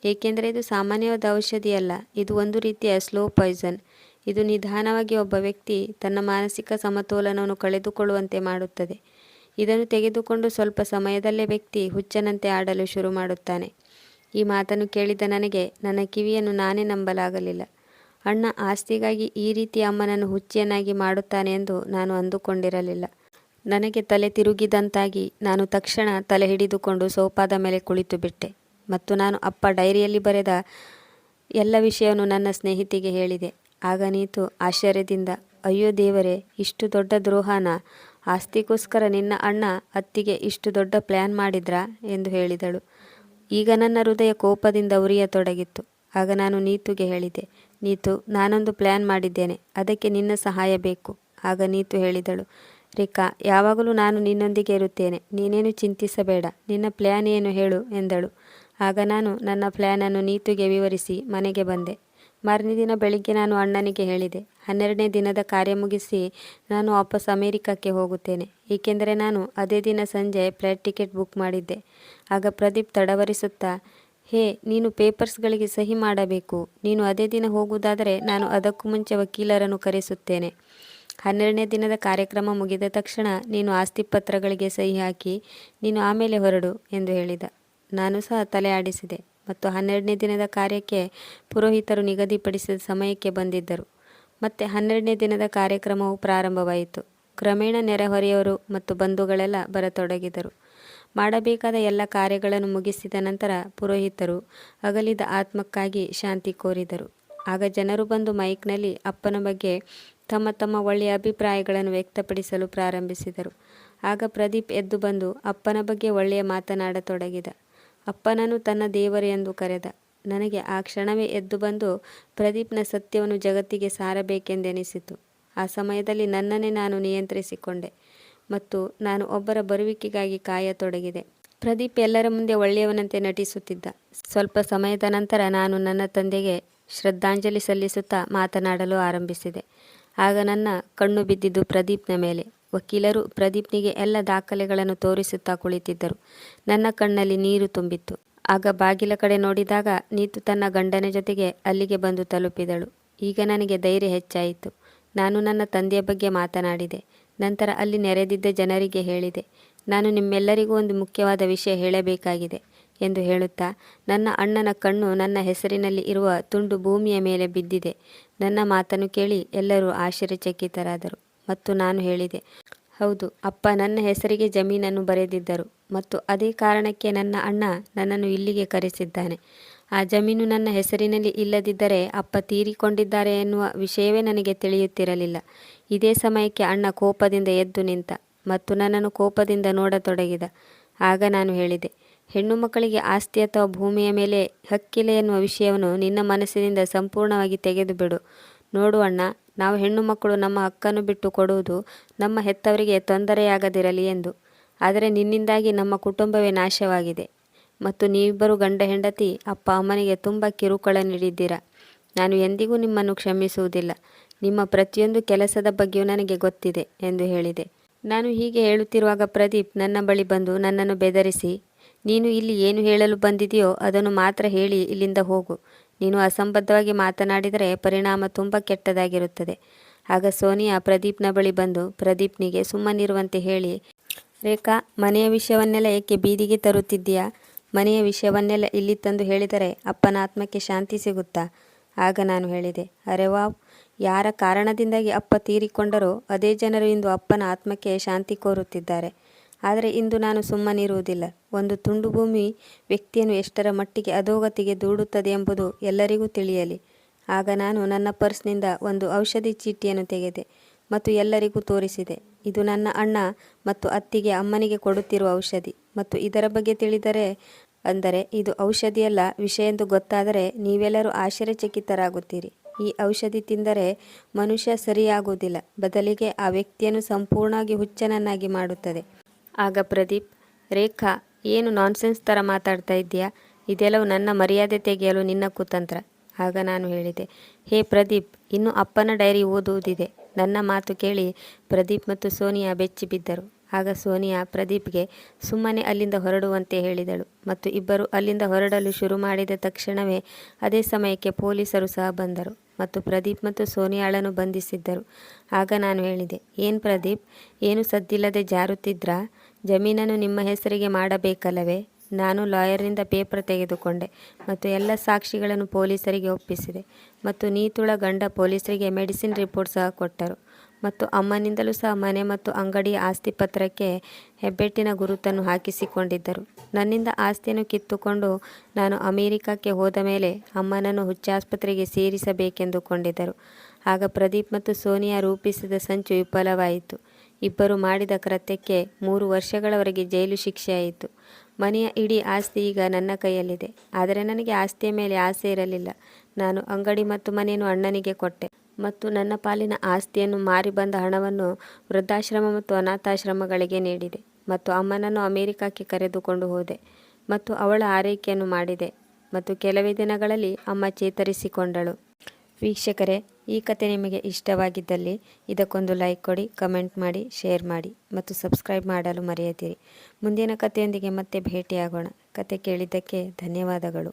ಏಕೆಂದರೆ ಇದು ಸಾಮಾನ್ಯವಾದ ಔಷಧಿಯಲ್ಲ, ಇದು ಒಂದು ರೀತಿಯ ಸ್ಲೋ ಪಾಯ್ಸನ್. ಇದು ನಿಧಾನವಾಗಿ ಒಬ್ಬ ವ್ಯಕ್ತಿ ತನ್ನ ಮಾನಸಿಕ ಸಮತೋಲನವನ್ನು ಕಳೆದುಕೊಳ್ಳುವಂತೆ ಮಾಡುತ್ತದೆ. ಇದನ್ನು ತೆಗೆದುಕೊಂಡು ಸ್ವಲ್ಪ ಸಮಯದಲ್ಲೇ ವ್ಯಕ್ತಿ ಹುಚ್ಚನಂತೆ ಆಡಲು ಶುರು ಮಾಡುತ್ತಾನೆ. ಈ ಮಾತನ್ನು ಕೇಳಿದ ನನಗೆ, ನನ್ನ ಕಿವಿಯನ್ನು ನಾನೇ ನಂಬಲಾಗಲಿಲ್ಲ. ಅಣ್ಣ ಆಸ್ತಿಗಾಗಿ ಈ ರೀತಿ ಅಮ್ಮನನ್ನು ಹುಚ್ಚಿಯನ್ನಾಗಿ ಮಾಡುತ್ತಾನೆ ಎಂದು ನಾನು ಅಂದುಕೊಂಡಿರಲಿಲ್ಲ. ನನಗೆ ತಲೆ ತಿರುಗಿದಂತಾಗಿ ನಾನು ತಕ್ಷಣ ತಲೆ ಹಿಡಿದುಕೊಂಡು ಸೋಫಾದ ಮೇಲೆ ಕುಳಿತು ಬಿಟ್ಟೆ ಮತ್ತು ನಾನು ಅಪ್ಪ ಡೈರಿಯಲ್ಲಿ ಬರೆದ ಎಲ್ಲ ವಿಷಯವನ್ನು ನನ್ನ ಸ್ನೇಹಿತಿಗೆ ಹೇಳಿದೆ. ಆಗ ನೀತು ಆಶ್ಚರ್ಯದಿಂದ, ಅಯ್ಯೋ ದೇವರೇ, ಇಷ್ಟು ದೊಡ್ಡ ದ್ರೋಹನ? ಆಸ್ತಿಗೋಸ್ಕರ ನಿನ್ನ ಅಣ್ಣ ಅತ್ತಿಗೆ ಇಷ್ಟು ದೊಡ್ಡ ಪ್ಲ್ಯಾನ್ ಮಾಡಿದ್ರಾ? ಎಂದು ಹೇಳಿದಳು. ಈಗ ನನ್ನ ಹೃದಯ ಕೋಪದಿಂದ ಉರಿಯತೊಡಗಿತ್ತು. ಆಗ ನಾನು ನೀತುಗೆ ಹೇಳಿದೆ, ನೀತು, ನಾನೊಂದು ಪ್ಲ್ಯಾನ್ ಮಾಡಿದ್ದೇನೆ, ಅದಕ್ಕೆ ನಿನ್ನ ಸಹಾಯ ಬೇಕು. ಆಗ ನೀತು ಹೇಳಿದಳು, ರೇಖಾ, ಯಾವಾಗಲೂ ನಾನು ನಿನ್ನೊಂದಿಗೆ ಇರುತ್ತೇನೆ, ನೀನೇನು ಚಿಂತಿಸಬೇಡ, ನಿನ್ನ ಪ್ಲ್ಯಾನ್ ಏನು ಹೇಳು? ಎಂದಳು. ಆಗ ನಾನು ನನ್ನ ಪ್ಲ್ಯಾನನ್ನು ನೀತುಗೆ ವಿವರಿಸಿ ಮನೆಗೆ ಬಂದೆ. ಮಾರನೇ ದಿನ ಬೆಳಿಗ್ಗೆ ನಾನು ಅಣ್ಣನಿಗೆ ಹೇಳಿದೆ, ಹನ್ನೆರಡನೇ ದಿನದ ಕಾರ್ಯ ಮುಗಿಸಿ ನಾನು ವಾಪಸ್ ಅಮೇರಿಕಕ್ಕೆ ಹೋಗುತ್ತೇನೆ. ಏಕೆಂದರೆ ನಾನು ಅದೇ ದಿನ ಸಂಜೆ ಫ್ಲೈಟ್ ಟಿಕೆಟ್ ಬುಕ್ ಮಾಡಿದ್ದೆ. ಆಗ ಪ್ರದೀಪ್ ತಡವರಿಸುತ್ತಾ, ಹೇ, ನೀನು ಪೇಪರ್ಸ್ಗಳಿಗೆ ಸಹಿ ಮಾಡಬೇಕು. ನೀನು ಅದೇ ದಿನ ಹೋಗುವುದಾದರೆ ನಾನು ಅದಕ್ಕೂ ಮುಂಚೆ ವಕೀಲರನ್ನು ಕರೆಸುತ್ತೇನೆ. ಹನ್ನೆರಡನೇ ದಿನದ ಕಾರ್ಯಕ್ರಮ ಮುಗಿದ ತಕ್ಷಣ ನೀನು ಆಸ್ತಿ ಪತ್ರಗಳಿಗೆ ಸಹಿ ಹಾಕಿ ನೀನು ಆಮೇಲೆ ಹೊರಡು ಎಂದು ಹೇಳಿದ. ನಾನು ಸಹ ತಲೆ ಆಡಿಸಿದೆ ಮತ್ತು ಹನ್ನೆರಡನೇ ದಿನದ ಕಾರ್ಯಕ್ಕೆ ಪುರೋಹಿತರು ನಿಗದಿಪಡಿಸಿದ ಸಮಯಕ್ಕೆ ಬಂದಿದ್ದರು. ಮತ್ತೆ ಹನ್ನೆರಡನೇ ದಿನದ ಕಾರ್ಯಕ್ರಮವು ಪ್ರಾರಂಭವಾಯಿತು. ಕ್ರಮೇಣ ನೆರೆಹೊರೆಯವರು ಮತ್ತು ಬಂಧುಗಳೆಲ್ಲ ಬರತೊಡಗಿದರು. ಮಾಡಬೇಕಾದ ಎಲ್ಲ ಕಾರ್ಯಗಳನ್ನು ಮುಗಿಸಿದ ನಂತರ ಪುರೋಹಿತರು ಅಗಲಿದ ಆತ್ಮಕ್ಕಾಗಿ ಶಾಂತಿ ಕೋರಿದರು. ಆಗ ಜನರು ಬಂದು ಮೈಕ್ನಲ್ಲಿ ಅಪ್ಪನ ಬಗ್ಗೆ ತಮ್ಮ ತಮ್ಮ ಒಳ್ಳೆಯ ಅಭಿಪ್ರಾಯಗಳನ್ನು ವ್ಯಕ್ತಪಡಿಸಲು ಪ್ರಾರಂಭಿಸಿದರು. ಆಗ ಪ್ರದೀಪ್ ಎದ್ದು ಬಂದು ಅಪ್ಪನ ಬಗ್ಗೆ ಒಳ್ಳೆಯ ಮಾತನಾಡತೊಡಗಿದ. ಅಪ್ಪನನ್ನು ತನ್ನ ದೇವರು ಎಂದು ಕರೆದ. ನನಗೆ ಆ ಕ್ಷಣವೇ ಎದ್ದು ಬಂದು ಪ್ರದೀಪ್ನ ಸತ್ಯವನ್ನು ಜಗತ್ತಿಗೆ ಸಾರಬೇಕೆಂದೆನಿಸಿತು. ಆ ಸಮಯದಲ್ಲಿ ನನ್ನನ್ನೇ ನಾನು ನಿಯಂತ್ರಿಸಿಕೊಂಡೆ ಮತ್ತು ನಾನು ಒಬ್ಬರ ಬರುವಿಕೆಗಾಗಿ ಕಾಯತೊಡಗಿದೆ. ಪ್ರದೀಪ್ ಎಲ್ಲರ ಮುಂದೆ ಒಳ್ಳೆಯವನಂತೆ ನಟಿಸುತ್ತಿದ್ದ. ಸ್ವಲ್ಪ ಸಮಯದ ನಂತರ ನಾನು ನನ್ನ ತಂದೆಗೆ ಶ್ರದ್ಧಾಂಜಲಿ ಸಲ್ಲಿಸುತ್ತಾ ಮಾತನಾಡಲು ಆರಂಭಿಸಿದೆ. ಆಗ ನನ್ನ ಕಣ್ಣು ಬಿದ್ದಿದ್ದು ಪ್ರದೀಪ್ನ ಮೇಲೆ. ವಕೀಲರು ಪ್ರದೀಪ್ನಿಗೆ ಎಲ್ಲ ದಾಖಲೆಗಳನ್ನು ತೋರಿಸುತ್ತಾ ಕುಳಿತಿದ್ದರು. ನನ್ನ ಕಣ್ಣಲ್ಲಿ ನೀರು ತುಂಬಿತ್ತು. ಆಗ ಬಾಗಿಲ ಕಡೆ ನೋಡಿದಾಗ ನೀತು ತನ್ನ ಗಂಡನ ಜೊತೆಗೆ ಅಲ್ಲಿಗೆ ಬಂದು ತಲುಪಿದಳು. ಈಗ ನನಗೆ ಧೈರ್ಯ ಹೆಚ್ಚಾಯಿತು. ನಾನು ನನ್ನ ತಂದೆಯ ಬಗ್ಗೆ ಮಾತನಾಡಿದೆ. ನಂತರ ಅಲ್ಲಿ ನೆರೆದಿದ್ದ ಜನರಿಗೆ ಹೇಳಿದೆ. ನಾನು ನಿಮ್ಮೆಲ್ಲರಿಗೂ ಒಂದು ಮುಖ್ಯವಾದ ವಿಷಯ ಹೇಳಬೇಕಾಗಿದೆ ಎಂದು ಹೇಳುತ್ತಾ, ನನ್ನ ಅಣ್ಣನ ಕಣ್ಣು ನನ್ನ ಹೆಸರಿನಲ್ಲಿ ಇರುವ ತುಂಡು ಭೂಮಿಯ ಮೇಲೆ ಬಿದ್ದಿದೆ. ನನ್ನ ಮಾತನ್ನು ಕೇಳಿ ಎಲ್ಲರೂ ಆಶ್ಚರ್ಯಚಕಿತರಾದರು. ಮತ್ತು ನಾನು ಹೇಳಿದೆ. ಹೌದು, ಅಪ್ಪ ನನ್ನ ಹೆಸರಿಗೆ ಜಮೀನನ್ನು ಬರೆದಿದ್ದರು ಮತ್ತು ಅದೇ ಕಾರಣಕ್ಕೆ ನನ್ನ ಅಣ್ಣ ನನ್ನನ್ನು ಇಲ್ಲಿಗೆ ಕರೆಸಿದ್ದಾನೆ. ಆ ಜಮೀನು ನನ್ನ ಹೆಸರಿನಲ್ಲಿ ಇಲ್ಲದಿದ್ದರೆ ಅಪ್ಪ ತೀರಿಕೊಂಡಿದ್ದಾರೆ ಎನ್ನುವ ವಿಷಯವೇ ನನಗೆ ತಿಳಿಯುತ್ತಿರಲಿಲ್ಲ. ಇದೇ ಸಮಯಕ್ಕೆ ಅಣ್ಣ ಕೋಪದಿಂದ ಎದ್ದು ನಿಂತ ಮತ್ತು ನನ್ನನ್ನು ಕೋಪದಿಂದ ನೋಡತೊಡಗಿದ. ಆಗ ನಾನು ಹೇಳಿದೆ, ಹೆಣ್ಣು ಮಕ್ಕಳಿಗೆ ಆಸ್ತಿ ಅಥವಾ ಭೂಮಿಯ ಮೇಲೆ ಹಕ್ಕಿಲೆ ಎನ್ನುವ ವಿಷಯವನ್ನು ನಿನ್ನ ಮನಸ್ಸಿನಿಂದ ಸಂಪೂರ್ಣವಾಗಿ ತೆಗೆದುಬಿಡು. ನೋಡು ಅಣ್ಣ ನಾವು ಹೆಣ್ಣು ಮಕ್ಕಳು ನಮ್ಮ ಹಕ್ಕನ್ನು ಬಿಟ್ಟು ಕೊಡುವುದು ನಮ್ಮ ಹೆತ್ತವರಿಗೆ ತೊಂದರೆಯಾಗದಿರಲಿ ಎಂದು. ಆದರೆ ನಿನ್ನಿಂದಾಗಿ ನಮ್ಮ ಕುಟುಂಬವೇ ನಾಶವಾಗಿದೆ. ಮತ್ತು ನೀವಿಬ್ಬರು ಗಂಡ ಹೆಂಡತಿ, ಅಪ್ಪ ಅಮ್ಮನಿಗೆ ತುಂಬ ಕಿರುಕುಳ ನೀಡಿದ್ದೀರಾ? ನಾನು ಎಂದಿಗೂ ನಿಮ್ಮನ್ನು ಕ್ಷಮಿಸುವುದಿಲ್ಲ. ನಿಮ್ಮ ಪ್ರತಿಯೊಂದು ಕೆಲಸದ ಬಗ್ಗೆಯೂ ನನಗೆ ಗೊತ್ತಿದೆ ಎಂದು ಹೇಳಿದೆ. ನಾನು ಹೀಗೆ ಹೇಳುತ್ತಿರುವಾಗ ಪ್ರದೀಪ್ ನನ್ನ ಬಳಿ ಬಂದು ನನ್ನನ್ನು ಬೆದರಿಸಿ, ನೀನು ಇಲ್ಲಿ ಏನು ಹೇಳಲು ಬಂದಿದೆಯೋ ಅದನ್ನು ಮಾತ್ರ ಹೇಳಿ ಇಲ್ಲಿಂದ ಹೋಗು. ನೀನು ಅಸಂಬದ್ಧವಾಗಿ ಮಾತನಾಡಿದರೆ ಪರಿಣಾಮ ತುಂಬ ಕೆಟ್ಟದಾಗಿರುತ್ತದೆ. ಆಗ ಸೋನಿಯಾ ಪ್ರದೀಪ್ನ ಬಳಿ ಬಂದು ಪ್ರದೀಪ್ನಿಗೆ ಸುಮ್ಮನಿರುವಂತೆ ಹೇಳಿ, ರೇಖಾ, ಮನೆಯ ವಿಷಯವನ್ನೆಲ್ಲ ಏಕೆ ಬೀದಿಗೆ ತರುತ್ತಿದ್ದೀಯಾ? ಮನೆಯ ವಿಷಯವನ್ನೆಲ್ಲ ಇಲ್ಲಿ ತಂದು ಹೇಳಿದರೆ ಅಪ್ಪನ ಆತ್ಮಕ್ಕೆ ಶಾಂತಿ ಸಿಗುತ್ತಾ? ಆಗ ನಾನು ಹೇಳಿದೆ, ಅರೆ ವಾವ್, ಯಾರ ಕಾರಣದಿಂದಾಗಿ ಅಪ್ಪ ತೀರಿಕೊಂಡರೋ ಅದೇ ಜನರು ಇಂದು ಅಪ್ಪನ ಆತ್ಮಕ್ಕೆ ಶಾಂತಿ ಕೋರುತ್ತಿದ್ದಾರೆ. ಆದರೆ ಇಂದು ನಾನು ಸುಮ್ಮನಿರುವುದಿಲ್ಲ. ಒಂದು ತುಂಡು ಭೂಮಿ ವ್ಯಕ್ತಿಯನ್ನು ಎಷ್ಟರ ಮಟ್ಟಿಗೆ ಅಧೋಗತಿಗೆ ದೂಡುತ್ತದೆ ಎಂಬುದು ಎಲ್ಲರಿಗೂ ತಿಳಿಯಲಿ. ಆಗ ನಾನು ನನ್ನ ಪರ್ಸ್ನಿಂದ ಒಂದು ಔಷಧಿ ಚೀಟಿಯನ್ನು ತೆಗೆದೆ ಮತ್ತು ಎಲ್ಲರಿಗೂ ತೋರಿಸಿದೆ. ಇದು ನನ್ನ ಅಣ್ಣ ಮತ್ತು ಅತ್ತಿಗೆ ಅಮ್ಮನಿಗೆ ಕೊಡುತ್ತಿರುವ ಔಷಧಿ. ಮತ್ತು ಇದರ ಬಗ್ಗೆ ತಿಳಿದರೆ ಅಂದರೆ, ಇದು ಔಷಧಿಯಲ್ಲ, ವಿಷಯ ಎಂದು ಗೊತ್ತಾದರೆ ನೀವೆಲ್ಲರೂ ಆಶ್ಚರ್ಯಚಕಿತರಾಗುತ್ತೀರಿ. ಈ ಔಷಧಿ ತಿಂದರೆ ಮನುಷ್ಯ ಸರಿಯಾಗುವುದಿಲ್ಲ. ಬದಲಿಗೆ ಆ ವ್ಯಕ್ತಿಯನ್ನು ಸಂಪೂರ್ಣವಾಗಿ ಹುಚ್ಚನನ್ನಾಗಿ ಮಾಡುತ್ತದೆ. ಆಗ ಪ್ರದೀಪ್, ರೇಖಾ, ಏನು ನಾನ್ಸೆನ್ಸ್ ಥರ ಮಾತಾಡ್ತಾ ಇದ್ದೀಯಾ? ಇದೆಲ್ಲವೂ ನನ್ನ ಮರ್ಯಾದೆ ತೆಗೆಯಲು ನಿನ್ನ ಕುತಂತ್ರ. ಆಗ ನಾನು ಹೇಳಿದೆ, ಹೇ ಪ್ರದೀಪ್, ಇನ್ನು ಅಪ್ಪನ ಡೈರಿ ಓದುವುದಿದೆ. ನನ್ನ ಮಾತು ಕೇಳಿ ಪ್ರದೀಪ್ ಮತ್ತು ಸೋನಿಯಾ ಬೆಚ್ಚಿ ಬಿದ್ದರು. ಆಗ ಸೋನಿಯಾ ಪ್ರದೀಪ್ಗೆ ಸುಮ್ಮನೆ ಅಲ್ಲಿಂದ ಹೊರಡುವಂತೆ ಹೇಳಿದಳು ಮತ್ತು ಇಬ್ಬರು ಅಲ್ಲಿಂದ ಹೊರಡಲು ಶುರು ಮಾಡಿದ ತಕ್ಷಣವೇ ಅದೇ ಸಮಯಕ್ಕೆ ಪೊಲೀಸರು ಸಹ ಬಂದರು ಮತ್ತು ಪ್ರದೀಪ್ ಮತ್ತು ಸೋನಿಯಾಳನ್ನು ಬಂಧಿಸಿದ್ದರು. ಆಗ ನಾನು ಹೇಳಿದೆ, ಏನು ಪ್ರದೀಪ್, ಏನು ಸದ್ದಿಲ್ಲದೆ ಜಾರುತ್ತಿದ್ರಾ? ಜಮೀನನ್ನು ನಿಮ್ಮ ಹೆಸರಿಗೆ ಮಾಡಬೇಕಲ್ಲವೇ? ನಾನು ಲಾಯರ್ನಿಂದ ಪೇಪರ್ ತೆಗೆದುಕೊಂಡೆ ಮತ್ತು ಎಲ್ಲ ಸಾಕ್ಷಿಗಳನ್ನು ಪೊಲೀಸರಿಗೆ ಒಪ್ಪಿಸಿದೆ ಮತ್ತು ನೀತುಳ ಗಂಡ ಪೊಲೀಸರಿಗೆ ಮೆಡಿಸಿನ್ ರಿಪೋರ್ಟ್ ಸಹ ಕೊಟ್ಟರು ಮತ್ತು ಅಮ್ಮನಿಂದಲೂ ಸಹ ಮನೆ ಮತ್ತು ಅಂಗಡಿಯ ಆಸ್ತಿ ಪತ್ರಕ್ಕೆ ಹೆಬ್ಬೆಟ್ಟಿನ ಗುರುತನ್ನು ಹಾಕಿಸಿಕೊಂಡಿದ್ದರು. ನನ್ನಿಂದ ಆಸ್ತಿಯನ್ನು ಕಿತ್ತುಕೊಂಡು ನಾನು ಅಮೆರಿಕಕ್ಕೆ ಹೋದ ಮೇಲೆ ಅಮ್ಮನನ್ನು ಹುಚ್ಚಾಸ್ಪತ್ರೆಗೆ ಸೇರಿಸಬೇಕೆಂದುಕೊಂಡಿದ್ದರು. ಆಗ ಪ್ರದೀಪ್ ಮತ್ತು ಸೋನಿಯಾ ರೂಪಿಸಿದ ಸಂಚು ವಿಫಲವಾಯಿತು. ಇಬ್ಬರು ಮಾಡಿದ ಕೃತ್ಯಕ್ಕೆ ಮೂರು ವರ್ಷಗಳವರೆಗೆ ಜೈಲು ಶಿಕ್ಷೆಯಾಯಿತು. ಮನೆಯ ಇಡೀ ಆಸ್ತಿ ಈಗ ನನ್ನ ಕೈಯಲ್ಲಿದೆ. ಆದರೆ ನನಗೆ ಆಸ್ತಿಯ ಮೇಲೆ ಆಸೆ ಇರಲಿಲ್ಲ. ನಾನು ಅಂಗಡಿ ಮತ್ತು ಮನೆಯನ್ನು ಅಣ್ಣನಿಗೆ ಕೊಟ್ಟೆ. ಮತ್ತು ನನ್ನ ಪಾಲಿನ ಆಸ್ತಿಯನ್ನು ಮಾರಿ ಬಂದ ಹಣವನ್ನು ವೃದ್ಧಾಶ್ರಮ ಮತ್ತು ಅನಾಥಾಶ್ರಮಗಳಿಗೆ ನೀಡಿದೆ. ಮತ್ತು ಅಮ್ಮನನ್ನು ಅಮೆರಿಕಕ್ಕೆ ಕರೆದುಕೊಂಡು ಹೋದೆ. ಮತ್ತು ಅವಳ ಆರೈಕೆಯನ್ನು ಮಾಡಿದೆ. ಮತ್ತು ಕೆಲವೇ ದಿನಗಳಲ್ಲಿ ಅಮ್ಮ ಚೇತರಿಸಿಕೊಂಡಳು. ವೀಕ್ಷಕರೇ ಈ ಕತೆ ನಿಮಗೆ ಇಷ್ಟವಾಗಿದ್ದಲ್ಲಿ ಇದಕ್ಕೊಂದು ಲೈಕ್ ಕೊಡಿ, ಕಮೆಂಟ್ ಮಾಡಿ, ಶೇರ್ ಮಾಡಿ ಮತ್ತು ಸಬ್ಸ್ಕ್ರೈಬ್ ಮಾಡಲು ಮರೆಯದಿರಿ. ಮುಂದಿನ ಕಥೆಯೊಂದಿಗೆ ಮತ್ತೆ ಭೇಟಿಯಾಗೋಣ. ಕತೆ ಕೇಳಿದ್ದಕ್ಕೆ ಧನ್ಯವಾದಗಳು.